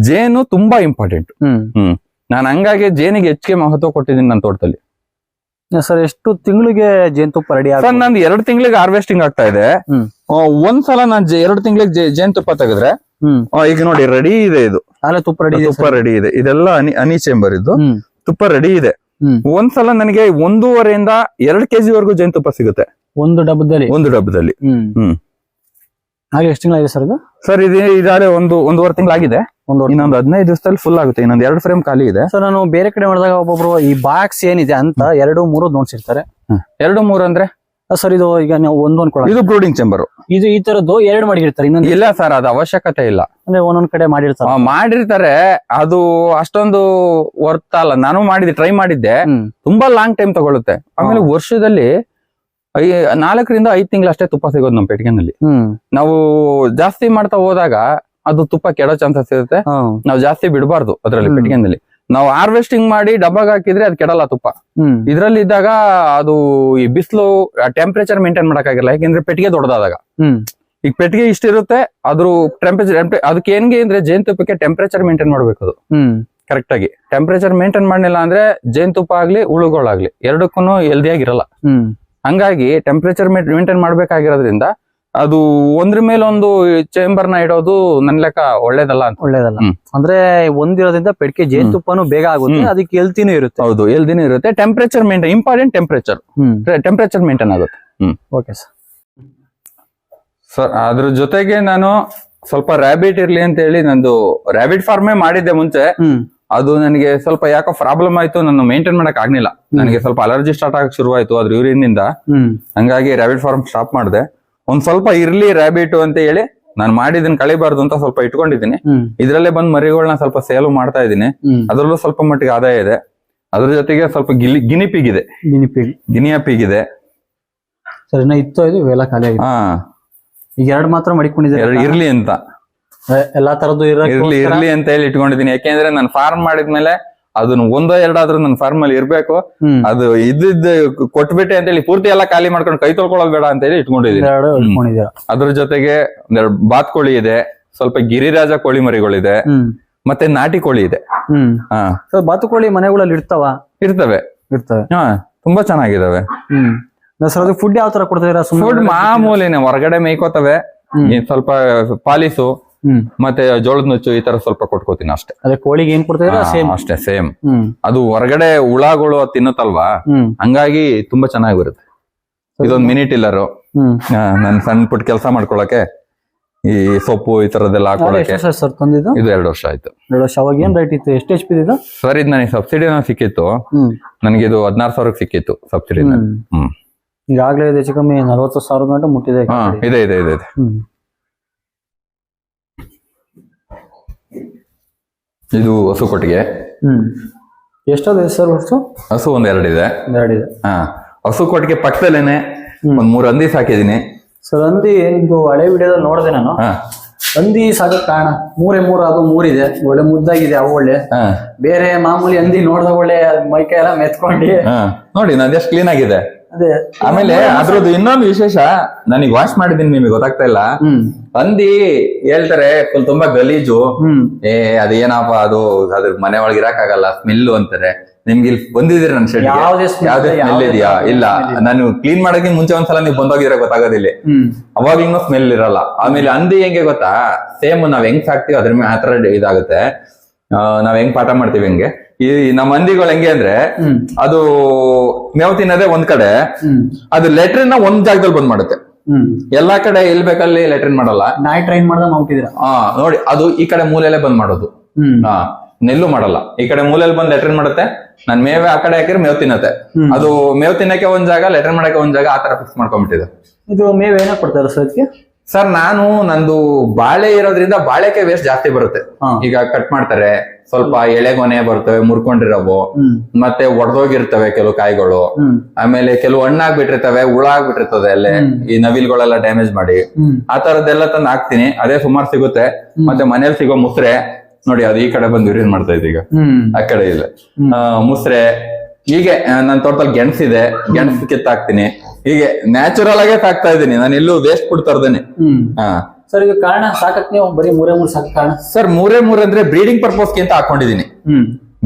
ಜೇನು ತುಂಬಾ ಇಂಪಾರ್ಟೆಂಟ್ ಹ್ಮ್. ನಾನು ಹಂಗಾಗಿ ಜೇನಿಗೆ ಹೆಚ್ಚಿಗೆ ಮಹತ್ವ ಕೊಟ್ಟಿದ್ದೀನಿ ನನ್ನ ತೋಟದಲ್ಲಿ. ಸರ್ ಎಷ್ಟು ತಿಂಗಳಿಗೆ ಜೇನುತುಪ್ಪ ರೆಡಿ ಸರ್ ನಂದು ಎರಡು ತಿಂಗಳಿಗೆ ಹಾರ್ವೆಸ್ಟಿಂಗ್ ಆಗ್ತಾ ಇದೆ. ಒಂದ್ ಸಲ ಒಂದ್ಸಲ ನಾನು ಎರಡು ತಿಂಗಳಿಗೆ ಜೇನುತುಪ್ಪ ತೆಗೆದ್ರೆ ಈಗ ನೋಡಿ ರೆಡಿ ಇದೆ ಇದು. ಅಲ್ಲೇ ತುಪ್ಪ ರೆಡಿ ತುಪ್ಪ ರೆಡಿ ಇದೆ. ಇದೆಲ್ಲ ಅನಿ ಅನಿ ಚೇಂಬರ್ ಇದು. ತುಪ್ಪ ರೆಡಿ ಇದೆ. ಒಂದ್ ಒಂದ್ಸಲ ನನಗೆ ಒಂದೂವರೆಯಿಂದ ಎರಡು ಕೆಜಿ ವರೆಗೂ ಜೇನುತುಪ್ಪ ಸಿಗುತ್ತೆ. ಒಂದು ಡಬ್ಬದಲ್ಲಿ? ಒಂದು ಡಬ್ಬದಲ್ಲಿ. ಹ್ಮ್. ಹ್ಮ್. ಹಾಗೆ ಎಷ್ಟು ತಿಂಗಳಾಗಿದೆ ಸರ್ ಇದು? ಸರ್ ಇದು ಇದಾದ್ರೆ ಒಂದು ಒಂದೂವರೆ ತಿಂಗಳಾಗಿದೆ. ಒಂದು ಇನ್ನೊಂದು ಹದಿನೈದು ದಿವಸದಲ್ಲಿ ಫುಲ್ ಆಗುತ್ತೆ. ಇನ್ನೊಂದು ಎರಡು ಫ್ರೇಮ್ ಖಾಲಿ ಇದೆ. ಸೊ ನಾನು ಬೇರೆ ಕಡೆ ಮಾಡಿದಾಗ ಒಬ್ಬೊಬ್ರು ಈ ಬಾಕ್ಸ್ ಏನಿದೆ ಅಂತ ಎರಡು ಮೂರು ನೋಡ್ಸಿರ್ತಾರೆ ಎರಡು ಮೂರು ಅಂದ್ರೆ? ಸರ್ ಇದು ಈಗ ನಾವು ಒಂದೊಂದ್ ಕೊಡ ಇದು ಬ್ರೂಡಿಂಗ್ ಚೇಂಬರ್ ಇದು ಈ ತರದ್ದು ಎರಡು ಮಾಡಿರ್ತಾರೆ. ಇನ್ನೊಂದು ಇಲ್ಲ ಸರ್ ಅದು ಅವಶ್ಯಕತೆ ಇಲ್ಲ. ಅಂದ್ರೆ ಒಂದೊಂದ್ ಕಡೆ ಮಾಡಿರ್ತಾರೆ. ಮಾಡಿರ್ತಾರೆ. ಅದು ಅಷ್ಟೊಂದು ವರ್ತ್ ಅಲ್ಲ. ನಾನು ಮಾಡಿದ್ದೆ ಟ್ರೈ ಮಾಡಿದ್ದೆ. ತುಂಬಾ ಲಾಂಗ್ ಟೈಮ್ ತಗೊಳುತ್ತೆ. ಆಮೇಲೆ ವರ್ಷದಲ್ಲಿ ಐ ನಾಲ್ಕರಿಂದ ಐದ್ ತಿಂಗಳು ಅಷ್ಟೇ ತುಪ್ಪ ಸಿಗೋದು ನಮ್ಮ ಪೆಟ್ಗೆನಲ್ಲಿ ನಾವು ಜಾಸ್ತಿ ಮಾಡ್ತಾ ಹೋದಾಗ ಅದು ತುಪ್ಪ ಕೆಡೋ ಚಾನ್ಸಸ್ ಇರುತ್ತೆ ನಾವು ಜಾಸ್ತಿ ಬಿಡಬಾರ್ದು ಅದರಲ್ಲಿ. ಪೆಟ್ಟಿಗೆನಲ್ಲಿ. ನಾವು ಹಾರ್ವೆಸ್ಟಿಂಗ್ ಮಾಡಿ ಡಬ್ಬಾಗ ಹಾಕಿದ್ರೆ ಅದು ಕೆಡಲ್ಲ ತುಪ್ಪ. ಇದರಲ್ಲಿ ಇದ್ದಾಗ ಅದು ಈ ಬಿಸಿಲು ಟೆಂಪರೇಚರ್ ಮೇಂಟೈನ್ ಮಾಡಕ್ಕಾಗಿಲ್ಲ. ಯಾಕೆಂದ್ರೆ ಪೆಟ್ಟಿಗೆ ದೊಡ್ಡದಾದಾಗ. ಈಗ ಪೆಟ್ಟಿಗೆ ಇಷ್ಟಿರುತ್ತೆ ಅದ್ರ ಟೆಂಪರೇಚರ್ ಅದಕ್ಕೆ ಏನ್ಗೆ ಅಂದ್ರೆ ಜೇನುತುಪ್ಪಕ್ಕೆ ಟೆಂಪರೇಚರ್ ಮೇಂಟೈನ್ ಮಾಡ್ಬೇಕು ಅದು. ಕರೆಕ್ಟ್ ಆಗಿ. ಟೆಂಪರೇಚರ್ ಮೇಂಟೈನ್ ಮಾಡಲಿಲ್ಲ ಅಂದ್ರೆ ಜೇನುತುಪ್ಪ ಆಗ್ಲಿ ಹುಳುಗಳಾಗ್ಲಿ ಎರಡಕ್ಕೂ ಹೆಲ್ದಿಯಾಗಿರಲ್ಲ ಹಂಗಾಗಿ ಟೆಂಪರೇಚರ್ ಮೇಂಟೈನ್ ಮಾಡ್ಬೇಕಾಗಿರೋದ್ರಿಂದ ಅದು ಒಂದ್ರ ಮೇಲೆ ಒಂದು ಚೇಂಬರ್ನ ಇಡೋದು ನನ್ ಲೆಕ್ಕ ಒಳ್ಳೇದಲ್ಲ ಅಂತ. ಒಳ್ಳೇದಲ್ಲ. ಅಂದ್ರೆ ಒಂದಿರೋದ್ರಿಂದ ಪೆಟ್ಟಿಗೆ ಜೇನುತುಪ್ಪನು ಬೇಗ ಆಗುತ್ತೆ. ಅದಕ್ಕೆ ಎಲ್ತಿನೂ ಇರುತ್ತೆ. ಹೌದು ಎಲ್ದಿನೂ ಇರುತ್ತೆ. Temperature maintain important temperature temperature maintain ಆಗುತ್ತೆ. ಓಕೆ ಸರ್ ಸರ್ ಅದ್ರ ಜೊತೆಗೆ ನಾನು ಸ್ವಲ್ಪ ರ್ಯಾಬಿಟ್ ಇರ್ಲಿ ಅಂತ ಹೇಳಿ ನಂದು ರಾಬಿಟ್ ಫಾರ್ಮೇ ಮಾಡಿದ್ದೆ ಮುಂಚೆ. ಅದು ನನಗೆ ಸ್ವಲ್ಪ ಯಾಕೋ ಪ್ರಾಬ್ಲಮ್ ಆಯ್ತು ನಾನು ಮೇಂಟೈನ್ ಮಾಡಕ್ ಆಗ್ಲಿಲ್ಲ. ನನಗೆ ಸ್ವಲ್ಪ ಅಲರ್ಜಿ ಸ್ಟಾರ್ಟ್ ಆಗಕ್ ಶುರುವಾಯ್ತು ಅದ್ರ ಯೂರಿನ್ನಿಂದ. ಹಂಗಾಗಿ ರಾಬಿಟ್ ಫಾರ್ಮ್ ಸ್ಟಾಪ್ ಮಾಡಿದೆ. ಒಂದ್ ಸ್ವಲ್ಪ ಇರ್ಲಿ ರ್ಯಾಬಿಟ್ ಅಂತ ಹೇಳಿ ನಾನು ಮಾಡಿದನ್ ಕಳಿಬಾರ್ದು ಅಂತ ಸ್ವಲ್ಪ ಇಟ್ಕೊಂಡಿದ್ದೀನಿ. ಇದ್ರಲ್ಲೇ ಬಂದ್ ಮರಿಗಳನ್ನ ಸ್ವಲ್ಪ ಸೇಲ್ ಮಾಡ್ತಾ ಇದೀನಿ ಅದ್ರಲ್ಲೂ ಸ್ವಲ್ಪ ಮಟ್ಟಿಗೆ ಆದಾಯ ಇದೆ. ಅದ್ರ ಜೊತೆಗೆ ಸ್ವಲ್ಪ ಗಿಲಿ ಗಿನಿ ಪಿಗ್ ಇದೆ ಗಿನಿಪಿಗ್ ಗಿನಿಯಾ ಪಿಗ್ ಇದೆ ಸರಿ ಇತ್ತು ಇದು ಇವೆಲ್ಲ ಖಾಲಿ ಆಗಿದೆ. ಹಾ. ಈಗ ಎರಡು ಮಾತ್ರ ಮಡಿಕೊಂಡಿದ್ದೀನಿ ಇರ್ಲಿ ಅಂತ. ಎಲ್ಲಾ ತರದ್ದು ಇರ್ಲಿ ಇರ್ಲಿ ಅಂತ ಹೇಳಿ ಇಟ್ಕೊಂಡಿದ್ದೀನಿ. ಯಾಕೆಂದ್ರೆ ನಾನು ಫಾರ್ಮ್ ಮಾಡಿದ್ಮೇಲೆ ಅದನ್ನ ಒಂದೋ ಎರಡಾದ್ರೂ ನನ್ನ ಫಾರ್ಮ್ ಅಲ್ಲಿ ಇರ್ಬೇಕು ಅದು ಇದ್ದಿದ್ದ ಕೊಟ್ಬಿಟ್ಟೆ ಅಂತ ಹೇಳಿ ಪೂರ್ತಿ ಎಲ್ಲ ಖಾಲಿ ಮಾಡ್ಕೊಂಡು ಕೈ ತೊಳ್ಕೊಳ್ಳೋದು ಬೇಡ ಅಂತ ಹೇಳಿ ಇಟ್ಕೊಂಡಿದ್ದೀನಿ. ಅದ್ರ ಜೊತೆಗೆ ಒಂದೆರಡು ಬಾತ್ಕೋಳಿ ಇದೆ ಸ್ವಲ್ಪ ಗಿರಿರಾಜ ಕೋಳಿ ಮರಿಗಳಿದೆ ಮತ್ತೆ ನಾಟಿ ಕೋಳಿ ಇದೆ. ಹ್ಮ್. ಬಾತುಕೋಳಿ ಮನೆಗಳಲ್ಲಿ ಇರ್ತಾವ? ಇರ್ತವೆ. ಇರ್ತವೆ. ಹಾ ತುಂಬಾ ಚೆನ್ನಾಗಿದಾವೆ. ಸರ್ ಅದು ಫುಡ್ ಯಾವ ತರ ಕೊಡ್ತಿದ್ದೀರಾ ಫುಡ್ ಮಾಮೂಲಿನೇ ಹೊರಗಡೆ ಮೇಯ್ಕೋತವೆ. ಸ್ವಲ್ಪ ಪಾಲಿಸು. ಮತ್ತೆ ಜೋಳದ ನುಚ್ಚು ಈ ತರ ಸ್ವಲ್ಪ ಕೊಟ್ಕೋತೀನಿ ಅಷ್ಟೇ. ಅದೇ ಕೋಳಿಗೆ ಏನ್ ಕೊಡ್ತೇವೆ ಸೇಮ್. ಅಷ್ಟೇ ಸೇಮ್. ಅದು ಹೊರಗಡೆ ಹುಳಗಳು ತಿನ್ನುತ್ತಲ್ವಾ? ಹಂಗಾಗಿ ತುಂಬಾ ಚೆನ್ನಾಗಿ ಬರುತ್ತೆ ಇದೊಂದು ಮಿನಿ ಟಿಲ್ಲರು. ನನ್ ಸಣ್ಣ ಪುಟ್ಟ ಕೆಲಸ ಮಾಡ್ಕೊಳಕ್ಕೆ ಈ ಸೊಪ್ಪು ಈ ತರದೆಲ್ಲ ಹಾಕೊಳಕ್ಕೆ ಸರ್ ತಂದಿದ್ದು? ಇದು ಎರಡು ವರ್ಷ ಆಯ್ತು. ಎರಡು ವರ್ಷ ಅವಾಗ ಏನ್ ರೇಟ್ ಇತ್ತು? ಎಷ್ಟು ಎಚ್ ಪಿ ಇದು? ಸರ್ ಇದು ನನಗೆ ಸಬ್ಸಿಡಿನ ಸಿಕ್ಕಿತ್ತು. ನನಗೆ ಇದು ಹದಿನಾರು ಸಾವಿರಕ್ಕೆ ಸಿಕ್ಕಿತ್ತು ಸಬ್ಸಿಡಿನ ಹ್ಮ್. ಈಗಾಗಲೇ ಇದು ಹೆಚ್ಚು ಕಮ್ಮಿ ನಲವತ್ತು ಸಾವಿರ ಗಂಟೆ ಮುಟ್ಟಿದೆ ಇದೆ ಇದೆ ಇದೆ ಇದೆ. ಇದು ಹಸು ಕೊಟ್ಟಿಗೆ. ಹ್ಮ್. ಎಷ್ಟದ ಸರ್ ವರ್ಷ ಹಸು ಒಂದ್ ಎರಡಿದೆ. ಎರಡಿದೆ. ಹಾ. ಹಸು ಕೊಟ್ಟಿಗೆ ಪಕ್ಕದಲ್ಲೇನೆ ಒಂದ್ ಮೂರ್ ಹಂದಿ ಸಾಕಿದೀನಿ ಸರ್ ಹಂದಿ ನಿಮ್ದು ಹಳೆ ವಿಡಿಯೋದಲ್ಲಿ ನೋಡಿದೆ ನಾನು. ಹಾ. ಹಂದಿ ಸಾಕಕ್ ಕಾರಣ. ಮೂರೇ ಮೂರು ಅದು ಮೂರಿದೆ. ಒಳ್ಳೆ ಮುದ್ದಾಗಿದೆ ಅವು ಒಳ್ಳೆ. ಹಾ. ಬೇರೆ ಮಾಮೂಲಿ ಹಂದಿ ನೋಡ್ದ ಒಳ್ಳೆ ಮೈಕೈ ಎಲ್ಲ ಮೆತ್ಕೊಂಡು ನೋಡಿ ನಂದು ಎಷ್ಟು ಕ್ಲೀನ್ ಆಗಿದೆ. ಅದೇ ಆಮೇಲೆ ಅದ್ರದ್ದು ಇನ್ನೊಂದು ವಿಶೇಷ ನನಗೆ ವಾಶ್ ಮಾಡಿದೀನಿ ನಿಮಗೆ ಗೊತ್ತಾಗ್ತಾ ಇಲ್ಲ. ಹಂದಿ ಹೇಳ್ತಾರೆ ಫುಲ್ ತುಂಬಾ ಗಲೀಜು. ಏ ಅದೇನಪ್ಪ ಅದು ಅದ್ರ ಮನೆ ಒಳಗೆ ಇರಕ್ಕಾಗಲ್ಲ ಸ್ಮೆಲ್ ಅಂತಾರೆ. ನಿಮ್ಗೆ ಇಲ್ಲಿ ಬಂದಿದ್ದೀರಿ ನನ್ನ ಶೆಡ್ ಯಾವ್ದೇ ಸ್ಮೆಲ್ ಇದೆಯಾ? ಇಲ್ಲ. ನಾನು ಕ್ಲೀನ್ ಮಾಡೋಕೆ ಮುಂಚೆ ಒಂದ್ಸಲ ನೀವು ಬಂದೋಗಿದ್ರೆ ಗೊತ್ತಾಗೋದಿಲ್ಲ. ಅವಾಗ ಅವಾಗ್ಲೂ ಸ್ಮೆಲ್ ಇರಲ್ಲ. ಆಮೇಲೆ ಹಂದಿ ಹೆಂಗೆ ಗೊತ್ತಾ? ಸೇಮ್ ನಾವ್ ಹೆಂಗ್ ಸಾಕ್ತಿವಿ ಅದ್ರ ಮೇಲೆ ಆತರ ಇದಾಗುತ್ತೆ. ನಾವ್ ಹೆಂಗ್ ಪಾಠ ಮಾಡ್ತೀವಿ ಹೆಂಗೆ? ಈ ನಮ್ಮ ಹಂದಿಗಳು ಹೆಂಗೆ ಅಂದ್ರೆ ಅದು ಮೇವು ತಿನ್ನೋದೇ ಒಂದ್ ಕಡೆ ಅದು ಲೆಟ್ರಿನ್ ಒಂದ್ ಜಾಗದಲ್ಲಿ ಬಂದ್ ಮಾಡುತ್ತೆ. ಎಲ್ಲಾ ಕಡೆ ಎಲ್ ಬೇಕಲ್ಲಿ ಲೆಟ್ರಿನ್ ಮಾಡಲ್ಲ. ನಾಯಿ ಟ್ರೈನ್ ಮಾಡ್ದ ಮಾಡ್ತಿದ್ದೀರಾ ಆ ನೋಡಿ ಅದು ಈ ಕಡೆ ಮೂಲೆಲೆ ಬಂದ್ ಮಾಡೋದು. ಹಾ ನೆಲ್ಲು ಮಾಡಲ್ಲ. ಈ ಕಡೆ ಮೂಲೆಯಲ್ಲಿ ಬಂದ್ ಲೆಟ್ರಿನ್ ಮಾಡುತ್ತೆ. ನಾನ್ ಮೇವೆ ಆ ಕಡೆ ಹಾಕಿದ್ರೆ ಮೇವ್ ತಿನ್ನತ್ತೆ. ಅದು ಮೇವ್ ತಿನ್ನಕ್ಕೆ ಒಂದ್ ಜಾಗ ಲೆಟ್ರಿನ್ ಮಾಡಕ್ಕೆ ಒಂದ್ ಜಾಗ ಆತರ ಫಿಕ್ಸ್ ಮಾಡ್ಕೊಂಡ್ಬಿಟ್ಟಿದೆ. ಇದು ಮೇವ್ ಏನ ಕೊಡ್ತಾರೆ ಸರ್ ಸರ್ ನಾನು ನಂದು ಬಾಳೆ ಇರೋದ್ರಿಂದ ಬಾಳೆಕಾಯಿ ವೇಸ್ಟ್ ಜಾಸ್ತಿ ಬರುತ್ತೆ. ಈಗ ಕಟ್ ಮಾಡ್ತಾರೆ. ಸ್ವಲ್ಪ ಎಳೆಗೊನೆ ಬರ್ತವೆ ಮುರ್ಕೊಂಡಿರೋವು. ಮತ್ತೆ ಒಡೆದೋಗಿರ್ತವೆ ಕೆಲವು ಕಾಯಿಗಳು. ಆಮೇಲೆ ಕೆಲವು ಹಣ್ಣಾಗ್ಬಿಟ್ಟಿರ್ತವೆ ಹುಳ ಆಗ್ಬಿಟ್ಟಿರ್ತದೆ ಅಲ್ಲೇ ಈ ನವಿಲ್ಗಳೆಲ್ಲ ಡ್ಯಾಮೇಜ್ ಮಾಡಿ. ಆ ತರದ್ದೆಲ್ಲ ತಂದು ಹಾಕ್ತೀನಿ. ಅದೇ ಸುಮಾರು ಸಿಗುತ್ತೆ. ಮತ್ತೆ ಮನೇಲಿ ಸಿಗೋ ಮುಸ್ರೆ ನೋಡಿ ಅದು ಈ ಕಡೆ ಬಂದು ಯೂರಿನ್ ಮಾಡ್ತಾ ಇದ್ದೀಗ ಆ ಕಡೆ ಇಲ್ಲ ಮುಸ್ರೆ ಹೀಗೆ ನನ್ನ ತೋಟದಲ್ಲಿ ಗೆಣಸಿದೆ ಗೆಣಸ್ ಕಿತ್ತಾಕ್ತೀನಿ ಹೀಗೆ ನ್ಯಾಚುರಲ್ ಆಗೇ ಸಾಕ್ತಾ ಇದ್ದೀನಿ. ನಾನು ಎಲ್ಲೂ ವೇಸ್ಟ್ ಫುಡ್ ತರ್ದೇನೆ ಹಾ. ಸರ್ ಈಗ ಕಾರಣ ಸಾಕಕ್ ನೀವು ಬರೀ ಮೂರೇ ಮೂರು ಸಾಕ ಕಾರಣ? ಸರ್ ಮೂರೇ ಮೂರ್ ಅಂದ್ರೆ ಬ್ರೀಡಿಂಗ್ ಪರ್ಪಸ್ ಅಂತ ಹಾಕೊಂಡಿದೀನಿ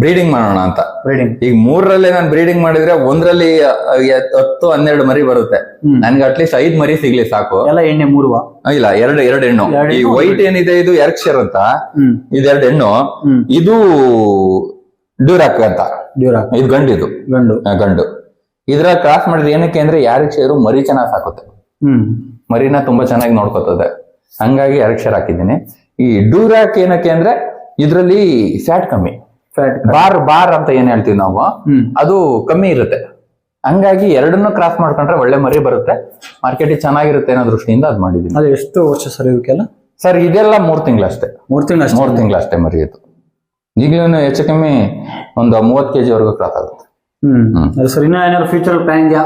ಬ್ರೀಡಿಂಗ್ ಮಾಡೋಣ ಅಂತ. ಬ್ರೀಡಿಂಗ್ ಈಗ ಮೂರರಲ್ಲಿ ನಾನು ಬ್ರೀಡಿಂಗ್ ಮಾಡಿದ್ರೆ ಒಂದ್ರಲ್ಲಿ ಹತ್ತು ಹನ್ನೆರಡು ಮರಿ ಬರುತ್ತೆ. ನನ್ಗೆ ಅಟ್ಲೀಸ್ಟ್ ಐದ್ ಮರಿ ಸಿಗ್ಲಿ ಸಾಕು. ಎಲ್ಲ ಎಣ್ಣೆ ಮೂರುವ? ಇಲ್ಲ ಎರಡು ಎರಡು ಹೆಣ್ಣು ಈ ವೈಟ್ ಏನಿದೆ ಇದು ಎರ್ಕ್ಷರ್ ಅಂತ. ಹ್ಮ್. ಇದೆರಡು ಹೆಣ್ಣು ಇದು ಡ್ಯೂರಾಕ್ ಅಂತ. ಡ್ಯೂರಾ ಇದು ಗಂಡು ಇದು. ಗಂಡು. ಆ, ಗಂಡು. ಇದ್ರ ಕ್ರಾಸ್ ಮಾಡಿದ್ರೆ ಏನಕ್ಕೆ ಅಂದ್ರೆ ಯಾರಿಗೆ ಮರಿ ಚೆನ್ನಾಗಿ ಸಾಕುತ್ತೆ. ಹ್ಮ್. ಮರಿನ ತುಂಬಾ ಚೆನ್ನಾಗಿ ನೋಡ್ಕೋತದೆ. ಹಂಗಾಗಿ ಎರಕ್ಷರ್ ಹಾಕಿದ್ದೀನಿ. ಈ ಡ್ಯೂರಾಕ್ ಏನಕ್ಕೆ ಅಂದ್ರೆ ಇದ್ರಲ್ಲಿ ಫ್ಯಾಟ್ ಕಮ್ಮಿ. ಫ್ಯಾಟ್ ಬಾರ್ ಬಾರ್ ಅಂತ ಏನ್ ಹೇಳ್ತೀವಿ ನಾವು? ಹ್ಮ್. ಅದು ಕಮ್ಮಿ ಇರುತ್ತೆ. ಹಂಗಾಗಿ ಎರಡನ್ನೂ ಕ್ರಾಸ್ ಮಾಡ್ಕೊಂಡ್ರೆ ಒಳ್ಳೆ ಮರಿ ಬರುತ್ತೆ. ಮಾರ್ಕೆಟಿಗೆ ಚೆನ್ನಾಗಿರುತ್ತೆ ಅನ್ನೋ ದೃಷ್ಟಿಯಿಂದ ಅದ್ ಮಾಡಿದ್ದೀನಿ. ಅದು ಎಷ್ಟು ವರ್ಷ ಸರ್ ಇದಕ್ಕೆಲ್ಲ? ಸರ್ ಇದೆಲ್ಲ ಮೂರ್ ತಿಂಗಳಷ್ಟೇ. ಮೂರ್ ತಿಂಗಳು ಮೂರ್ ತಿಂಗಳಷ್ಟೇ ಮರಿ ಇದು. ಈಗಲೂ ಹೆಚ್ಚು ಕಮ್ಮಿ ಒಂದು ಮೂವತ್ ಕೆಜಿ ವರೆಗೂ ಕ್ರಾಸ್ ಆಗುತ್ತೆ. ಹ್ಮ್. ಹ್ಮ್. ಅದು ಸರ್ ಇನ್ನ ಏನಾದ್ರು ಫ್ಯೂಚರ್ ಪ್ಲಾನ್ ಇದೆಯಾ?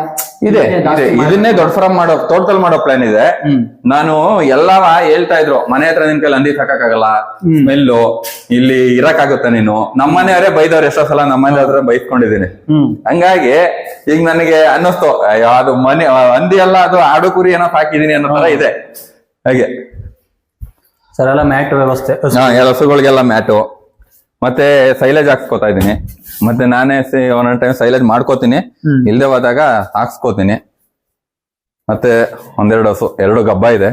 ಇದೆ ಇದೆ ಇದನ್ನೇ ದೊಡ್ಡ ಫಾರ್ಮ್ ಮಾಡೋ ತೋಟದಲ್ಲಿ ಮಾಡೋ ಪ್ಲಾನ್ ಇದೆ. ನಾನು ಎಲ್ಲ ಹೇಳ್ತಾ ಇದ್ರು ಮನೆ ಹತ್ರ ನಿನ್ ಕೈಲಿ ಹಂದಿ ಸಾಕಾಗಲ್ಲ ಮೆಲ್ಲು ಸ್ಮೆಲ್ಲು ಇಲ್ಲಿ ಇರಕ್ಕಾಗುತ್ತ ನೀನು? ನಮ್ಮನೆಯವರೇ ಬೈದವ್ರು ಎಷ್ಟೋ ಸಲ ನಮ್ಮನೆ ಹತ್ರ ಬೈಸ್ಕೊಂಡಿದ್ದೀನಿ. ಹ್ಮ್. ಹಂಗಾಗಿ ಈಗ ನನಗೆ ಅನ್ನಿಸ್ತು ಅಯ್ಯೋ ಅದು ಮನೆ ಹಂದಿ ಅಲ್ಲ ಅದು ಆಡು ಕುರಿ ಏನೋ ಸಾಕಿದೀನಿ ಅನ್ನೋ ತರ ಇದೆ. ಹಾಗೆ. ಸರ್ ಎಲ್ಲ ಮ್ಯಾಟ್ ವ್ಯವಸ್ಥೆ. ಹಾ, ಎಲ್ಲ ಹಸುಗಳಿಗೆಲ್ಲ ಮ್ಯಾಟು. ಮತ್ತೆ ಸೈಲೇಜ್ ಹಾಕ್ಸ್ಕೊತಾ ಇದೀನಿ ಮತ್ತೆ ನಾನೇ ಒಂದೊಂದ್ ಟೈಮ್ ಸೈಲೇಜ್ ಮಾಡ್ಕೋತೀನಿ. ಇಲ್ಲದೆ ಇಲ್ದೆ ಹೋದಾಗ ಹಾಕ್ಸ್ಕೋತೀನಿ. ಮತ್ತೆ ಒಂದೆರಡು ಹಸು ಎರಡು ಗಬ್ಬ ಇದೆ.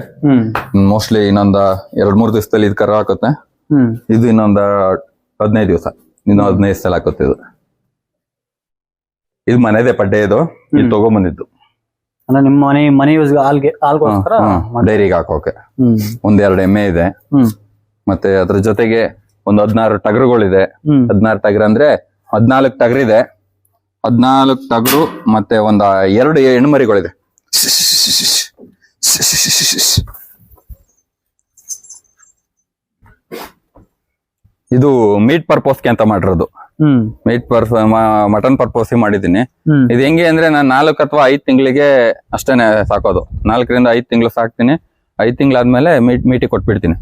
ಮೋಸ್ಟ್ಲಿ ಇನ್ನೊಂದ ಎರಡ್ ಮೂರ್ ದಿವಸದಲ್ಲಿ ಇದು ಕರ ಹಾಕುತ್ತೆ. ಇದು ಇನ್ನೊಂದ ಹದಿನೈದು ದಿವಸ ಇನ್ನು ಹದಿನೈದು ಸಲ ಹಾಕುತ್ತೆ ಇದು. ಇದು ಮನೆದೇ ಪಡ್ಡೆ ಇದು. ಇದು ತಗೊಂಬಂದಿದ್ದು. ಅಂದ್ರೆ ನಿಮ್ಮ ಮನೆ ಮನೆ ಯೂಸ್ ಹಾಲ್ಗೆ ಹಾಲ್ಗೋಸ್ಕರ ಡೈರಿಗೆ ಹಾಕೋಕೆ. ಒಂದೆರಡು ಎಮ್ಮೆ ಇದೆ. ಮತ್ತೆ ಅದ್ರ ಜೊತೆಗೆ ಒಂದು ಹದಿನಾರು ಟಗರುಗಳಿದೆ. ಹದಿನಾರು ಟಗರ್ ಅಂದ್ರೆ ಹದಿನಾಲ್ಕು ಟಗರಿದೆ ಹದಿನಾಲ್ಕು ಟಗರು ಮತ್ತೆ ಒಂದ ಎರಡು ಹೆಣ್ಮರಿಗಳಿದೆ ಇದು ಮೀಟ್ ಪರ್ಪೋಸ್ಗೆ ಅಂತ ಮಾಡಿರೋದು. ಮೀಟ್ ಪರ್ಸ್ ಮಟನ್ ಪರ್ಪೋಸ್ ಮಾಡಿದ್ದೀನಿ. ಇದು ಹೆಂಗೆ ಅಂದ್ರೆ ನಾನು ನಾಲ್ಕು ಅಥವಾ ಐದ್ ತಿಂಗಳಿಗೆ ಅಷ್ಟೇನೆ ಸಾಕೋದು. ನಾಲ್ಕರಿಂದ ಐದ್ ತಿಂಗಳು ಸಾಕ್ತೀನಿ. ಐದ್ ತಿಂಗಳಾದ್ಮೇಲೆ ಮೀಟ್ ಮೀಟಿ ಕೊಟ್ಬಿಡ್ತೀನಿ.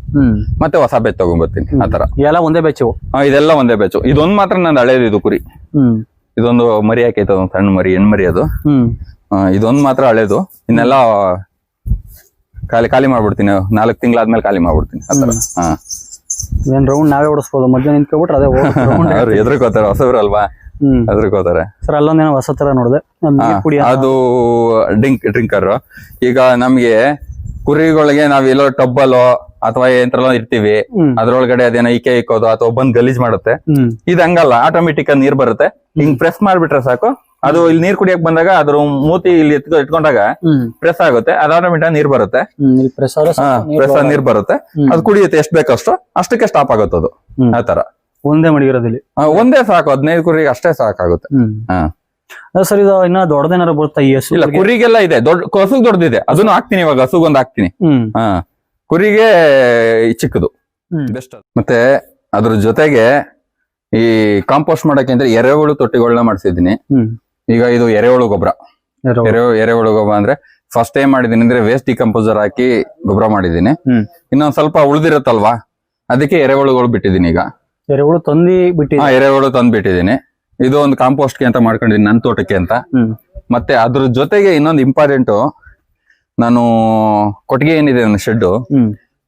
ಮತ್ತೆ ಹೊಸ ಬೆಚ್ಚ ತಗೊಂಡ್ಬರ್ತೀನಿ ಆತರ. ಎಲ್ಲ ಒಂದೇ ಬೆಚ್ಚು ಹಾ, ಇದೆಲ್ಲ ಒಂದೇ ಬೆಚ್ಚು ಇದೊಂದ್ ಮಾತ್ರ ನಂದು ಹಳೇದು ಇದು ಕುರಿ. ಇದೊಂದು ಮರಿ ಹಾಕೈತೆ ಒಂದು ಸಣ್ಣ ಮರಿ ಹೆಣ್ಮರಿ ಅದು. ಇದೊಂದ್ ಮಾತ್ರ ಹಳೇದು. ಇನ್ನೆಲ್ಲ ಖಾಲಿ ಖಾಲಿ ಮಾಡ್ಬಿಡ್ತೀನಿ. ನಾಲ್ಕು ತಿಂಗಳಾದ್ಮೇಲೆ ಖಾಲಿ ಮಾಡ್ಬಿಡ್ತೀನಿ ಆತರ. ಹಾ. ಏನ್ ರೌಂಡ್ ನಾವೇ ಓಡಿಸ್ಬೋದು? ಮಧ್ಯ ನಿಂತ್ಕೊಬಿಟ್ರೆ ಅದೇ ಅವ್ರು <laughs> ಎದ್ರಕೋತಾರೆ ಹೊಸಬ್ರು ಅಲ್ವಾ? ಎದ್ರಕೋತಾರೆ ಸರ್ ಅಲ್ಲೊಂದೇನೋ ಹೊಸ ತರ ನೋಡಿದೆ. ಅದು ಡ್ರಿಂಕ್ ಡ್ರಿಂಕರ್. ಈಗ ನಮ್ಗೆ ಕುರಿಗಳಿಗೆ ನಾವ್ ಎಲ್ಲೋ ಟಬ್ಬಲ್ಲೋ ಅಥವಾ ಎಂತ್ರಲ್ಲೋ ಇರ್ತೀವಿ ಅದ್ರೊಳಗಡೆ ಅದೇನ ಈಕೆ ಇಕ್ಕೋದು ಅಥವಾ ಬಂದ್ ಗಲೀಜ್ ಮಾಡುತ್ತೆ. ಇದ್ ಹಂಗಲ್ಲ ಆಟೋಮೆಟಿಕ್ ಆಗಿ ನೀರ್ ಬರುತ್ತೆ. ಹಿಂಗ್ ಪ್ರೆಸ್ ಮಾಡ್ಬಿಟ್ರೆ ಸಾಕು. ಅದು ಇಲ್ಲಿ ನೀರ್ ಕುಡಿಯಕ್ ಬಂದಾಗ ಅದ್ರ ಮೂತಿ ಇಲ್ಲಿ ಎತ್ಕೊ ಇಟ್ಕೊಂಡಾಗ ಪ್ರೆಸ್ ಆಗುತ್ತೆ. ಅದ ಆಟೋಮೆಟಿಕ್ ನೀರ್ ಬರುತ್ತೆ. ಪ್ರೆಸ್ ನೀರ್ ಬರುತ್ತೆ. ಅದು ಕುಡಿಯುತ್ತೆ ಎಷ್ಟ್ ಬೇಕಷ್ಟು ಅಷ್ಟಕ್ಕೆ ಸ್ಟಾಪ್ ಆಗುತ್ತೆ ಅದು. ಆತರ ಒಂದೇ ಮಡಿಗಿರೋದಿಲ್ಲ ಇಲ್ಲಿ ಒಂದೇ ಸಾಕು ಹದಿನೈದು ಕುರಿಗೆ ಅಷ್ಟೇ ಸಾಕಾಗುತ್ತೆ. ಹಾ. ಸರ್ ಇದು ಇನ್ನ ದೊಡ್ಡದೇನಾರು ಬರುತ್ತಾ ಈ ಹಸು? ಇಲ್ಲ ಕುರಿಗೆಲ್ಲ ಇದೆ. ದೊಡ್ಡ ಹಸುಗ್ ದೊಡ್ಡದಿದೆ. ಅದನ್ನು ಹಾಕ್ತೀನಿ ಇವಾಗ ಹಸುಗೊಂದು ಹಾಕ್ತೀನಿ. ಹ್ಮ್. ಹಾ. ಕುರಿಗೆ ಈ ಚಿಕ್ಕದು. ಹ್ಮ್. ಬೆಸ್ಟ್ ಮತ್ತೆ ಅದ್ರ ಜೊತೆಗೆ ಈ ಕಾಂಪೋಸ್ಟ್ ಮಾಡಕ್ಕೆ ಅಂದ್ರೆ ಎರೆಹುಳು ತೊಟ್ಟಿಗಳನ್ನ ಮಾಡಿಸಿದೀನಿ ಹ್ಮ್. ಈಗ ಇದು ಎರೆಹುಳು ಗೊಬ್ಬರ. ಯಾರೋ- ಎರೆ ಎರೆಹುಳು ಗೊಬ್ಬರ ಅಂದ್ರೆ ಫಸ್ಟ್ ಏನ್ ಮಾಡಿದೀನಿ ಅಂದ್ರೆ ವೇಸ್ಟ್ ಡಿಕಂಪೋಸರ್ ಹಾಕಿ ಗೊಬ್ಬರ ಮಾಡಿದ್ದೀನಿ. ಹ್ಮ್. ಇನ್ನೊಂದ್ ಸ್ವಲ್ಪ ಉಳಿದಿರತ್ತಲ್ವಾ? ಅದಕ್ಕೆ ಎರೆಹುಳುಗಳು ಬಿಟ್ಟಿದ್ದೀನಿ ಈಗ. ಎರೆಹುಳು ತಂದಿ ಬಿಟ್ಟಿ ಹಾ ಎರೆಹುಳು ತಂದ್ ಬಿಟ್ಟಿದೀನಿ ಇದು ಒಂದು ಕಾಂಪೋಸ್ಟ್ಗೆ ಅಂತ ಮಾಡ್ಕೊಂಡಿದ್ದೀನಿ ನನ್ನ ತೋಟಕ್ಕೆ ಅಂತ. ಮತ್ತೆ ಅದ್ರ ಜೊತೆಗೆ ಇನ್ನೊಂದು ಇಂಪಾರ್ಟೆಂಟ್ ನಾನು ಕೊಟ್ಟಿಗೆ ಏನಿದೆ ನನ್ನ ಶೆಡ್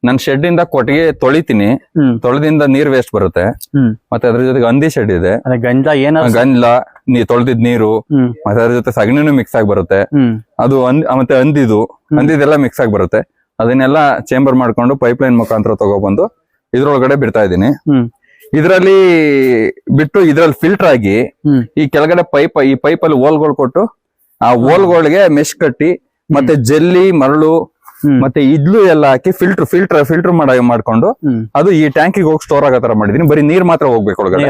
ನನ್ನ ಶೆಡ್ ಇಂದ ಕೊಟ್ಟಿಗೆ ತೊಳಿತೀನಿ. ತೊಳೆದಿಂದ ನೀರ್ ವೇಸ್ಟ್ ಬರುತ್ತೆ. ಮತ್ತೆ ಅದ್ರ ಜೊತೆಗೆ ಹಂದಿ ಶೆಡ್ ಇದೆ. ಗಂಜ ಏನ ಗಂಜಲ ನೀ ತೊಳೆದಿದ್ ನೀರು. ಮತ್ತೆ ಅದ್ರ ಜೊತೆ ಸಗಣಿನೂ ಮಿಕ್ಸ್ ಆಗಿ ಬರುತ್ತೆ. ಅದು ಮತ್ತೆ ಹಂದಿದು. ಹಂದಿದೆಲ್ಲ ಮಿಕ್ಸ್ ಆಗಿ ಬರುತ್ತೆ. ಅದನ್ನೆಲ್ಲ ಚೇಂಬರ್ ಮಾಡ್ಕೊಂಡು ಪೈಪ್ ಲೈನ್ ಮುಖಾಂತರ ತಗೊಬಂದು ಇದ್ರೊಳಗಡೆ ಬಿಡ್ತಾ ಇದ್ದೀನಿ. ಇದ್ರಲ್ಲಿ ಬಿಟ್ಟು ಇದ್ರಲ್ಲಿ ಫಿಲ್ಟರ್ ಆಗಿ ಈ ಕೆಳಗಡೆ ಪೈಪ್ ಈ ಪೈಪ್ ಅಲ್ಲಿ ಹೋಲ್ಗಳು ಕೊಟ್ಟು ಆ ಹೋಲ್ಗಳಿಗೆ ಮೆಶ್ ಕಟ್ಟಿ ಮತ್ತೆ ಜೆಲ್ಲಿ ಮರಳು ಮತ್ತೆ ಇದ್ಲು ಎಲ್ಲ ಹಾಕಿ ಫಿಲ್ಟರ್ ಫಿಲ್ಟರ್ ಫಿಲ್ಟರ್ ಮಾಡ ಮಾಡ್ಕೊಂಡು ಅದು ಈ ಟ್ಯಾಂಕಿಗೆ ಹೋಗಿ ಸ್ಟೋರ್ ಆಗೋ ತರ ಮಾಡಿದೀನಿ. ಬರೀ ನೀರ್ ಮಾತ್ರ ಹೋಗ್ಬೇಕು ಒಳಗಡೆ.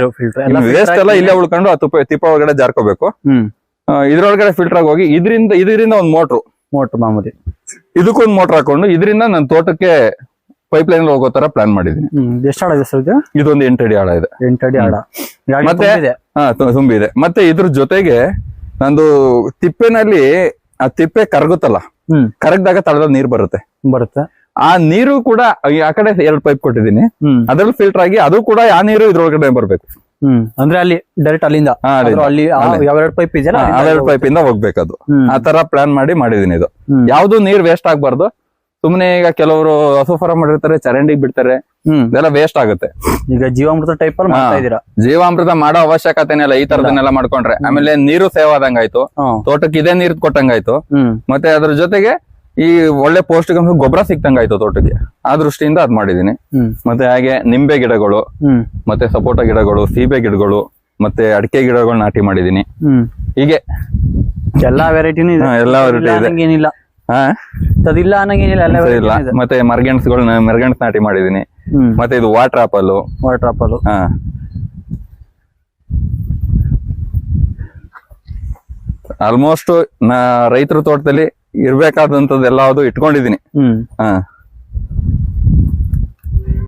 ವೇಸ್ಟ್ ಎಲ್ಲ ಇಲ್ಲೇ ಉಳ್ಕೊಂಡು ಆ ತುಪ್ಪ ತಿಪ್ಪ ಒಳಗಡೆ ಜಾರ್ಕೋಬೇಕು. ಇದ್ರೊಳಗಡೆ ಫಿಲ್ಟರ್ ಆಗಿ ಹೋಗಿ ಇದರಿಂದ ಇದರಿಂದ ಒಂದು ಮೋಟ್ರು ಮೋಟರ್ ಮಾಮೂಲಿ. ಇದಕ್ಕೊಂದು ಮೋಟರ್ ಹಾಕೊಂಡು ಇದರಿಂದ ನನ್ನ ತೋಟಕ್ಕೆ ಪೈಪ್ ಲೈನ್ ಹೋಗೋ ತರ ಪ್ಲಾನ್ ಮಾಡಿದೀನಿ. ಹ್ಮ್ ಎಷ್ಟು ಆಡ ಇದೆ ಸರ್ ಇದು? ಇದೊಂದು ಎಂಟಡಿ ಅಡಿ ಆಳ ಇದೆ. ಎಂಟಡಿ ಮತ್ತೆ- ತುಂಬಿದೆ. ಹಾ ತು- ತುಂಬಿದೆ. ಮತ್ತೆ ಇದ್ರ ಜೊತೆಗೆ ನಂದು ತಿಪ್ಪೆನಲ್ಲಿ ಆ ತಿಪ್ಪೆ ಕರಗುತ್ತಲ್ಲ ಕರಗದಾಗ ತಳದಲ್ಲಿ ನೀರ್ ಬರುತ್ತೆ. ಬರುತ್ತೆ. ಆ ನೀರು ಕೂಡ ಆ ಕಡೆ ಎರಡು ಪೈಪ್ ಕೊಟ್ಟಿದ್ದೀನಿ. ಅದ್ರಲ್ಲಿ ಫಿಲ್ಟರ್ ಆಗಿ ಅದು ಕೂಡ ಆ ನೀರು ಇದ್ರೊಳಗಡೆ ಬರ್ಬೇಕು. ಹ್ಮ್. ಅಂದ್ರೆ ಅಲ್ಲಿ ಡೈರೆಕ್ಟ್ ಅಲ್ಲಿಂದ? ಅಲ್ಲಿ ಯಾವ ಅಲ್ಲಿ. ಯಾವೆರಡು ಪೈಪ್ ಇದೆಯಲ್ಲ ಅವೆರಡು ಪೈಪ್ ಇಂದ ಹೋಗ್ಬೇಕದು. ಅದು ಆ ತರ ಪ್ಲಾನ್ ಮಾಡಿ ಮಾಡಿದೀನಿ ಇದು. ಯಾವ್ದು ನೀರ್ ವೇಸ್ಟ್ ಆಗ್ಬಾರ್ದು ಸುಮ್ನೆ ಈಗ ಕೆಲವರು ಹಸು ಫಾರಂ ಮಾಡಿರ್ತಾರೆ ಚರಂಡಿಗೆ ಬಿಡ್ತಾರೆ ಇದೆಲ್ಲ ವೇಸ್ಟ್ ಆಗುತ್ತೆ. ಈಗ ಜೀವಾಮೃತ ಟೈಪ್ ಅಲ್ಲಿ ಮಾಡ್ತಾ ಇದೀರಾ ಜೀವಾಮೃತ ಮಾಡೋ ಅವಶ್ಯಕತೆನೇ ಇಲ್ಲ ಈ ತರದನ್ನೆಲ್ಲ ಮಾಡ್ಕೊಂಡ್ರೆ. ಆಮೇಲೆ ನೀರು ಸೇವ್ ಆದಂಗಾಯ್ತು. ತೋಟಕ್ಕೆ ಇದೇ ನೀರ್ ಕೊಟ್ಟಂಗಾಯ್ತು. ಮತ್ತೆ ಅದ್ರ ಜೊತೆಗೆ ಈ ಒಳ್ಳೆ ಪೌಷ್ಟಿಕಾಂಶ ಗೊಬ್ಬರ ಸಿಕ್ತಂಗಾಯ್ತು ತೋಟಕ್ಕೆ. ಆ ದೃಷ್ಟಿಯಿಂದ ಅದ್ ಮಾಡಿದೀನಿ. ಮತ್ತೆ ಹಾಗೆ ನಿಂಬೆ ಗಿಡಗಳು ಮತ್ತೆ ಸಪೋಟ ಗಿಡಗಳು ಸೀಬೆ ಗಿಡಗಳು ಮತ್ತೆ ಅಡಿಕೆ ಗಿಡಗಳು ನಾಟಿ ಮಾಡಿದೀನಿ. ಹೀಗೆ. ಎಲ್ಲಾ ವೆರೈಟಿನೂ ಇದೆ. ಎಲ್ಲಾ ವೆರೈಟಿ ಇದೆ. ಏನಿಲ್ಲ ಹಾ? ಅದಿಲ್ಲ ಅನ್ನಂಗೇನಿಲ್ಲ ಎಲ್ಲ ಇಲ್ಲ variety ಇದೆ. ಮತ್ತೆ ಮರ್ಗೆಣ್ಸ್ಗಳು ಮರ್ಗೆಣ್ಸ್ ನಾಟಿ ಮಾಡಿದೀನಿ. ಹ್ಮ್. ಮತ್ತೆ ಇದು ವಾಟರ್ ಆಪಲ್ ವಾಟರ್ ಆಪಲ್ ಹಾ. ಆಲ್ಮೋಸ್ಟ್ ನಾ ರೈತರ ತೋಟದಲ್ಲಿ ಇರ್ಬೇಕಾದಂತದ್ದು ಎಲ್ಲದು ಇಟ್ಕೊಂಡಿದೀನಿ. ಹ್ಮ್. ಹಾ.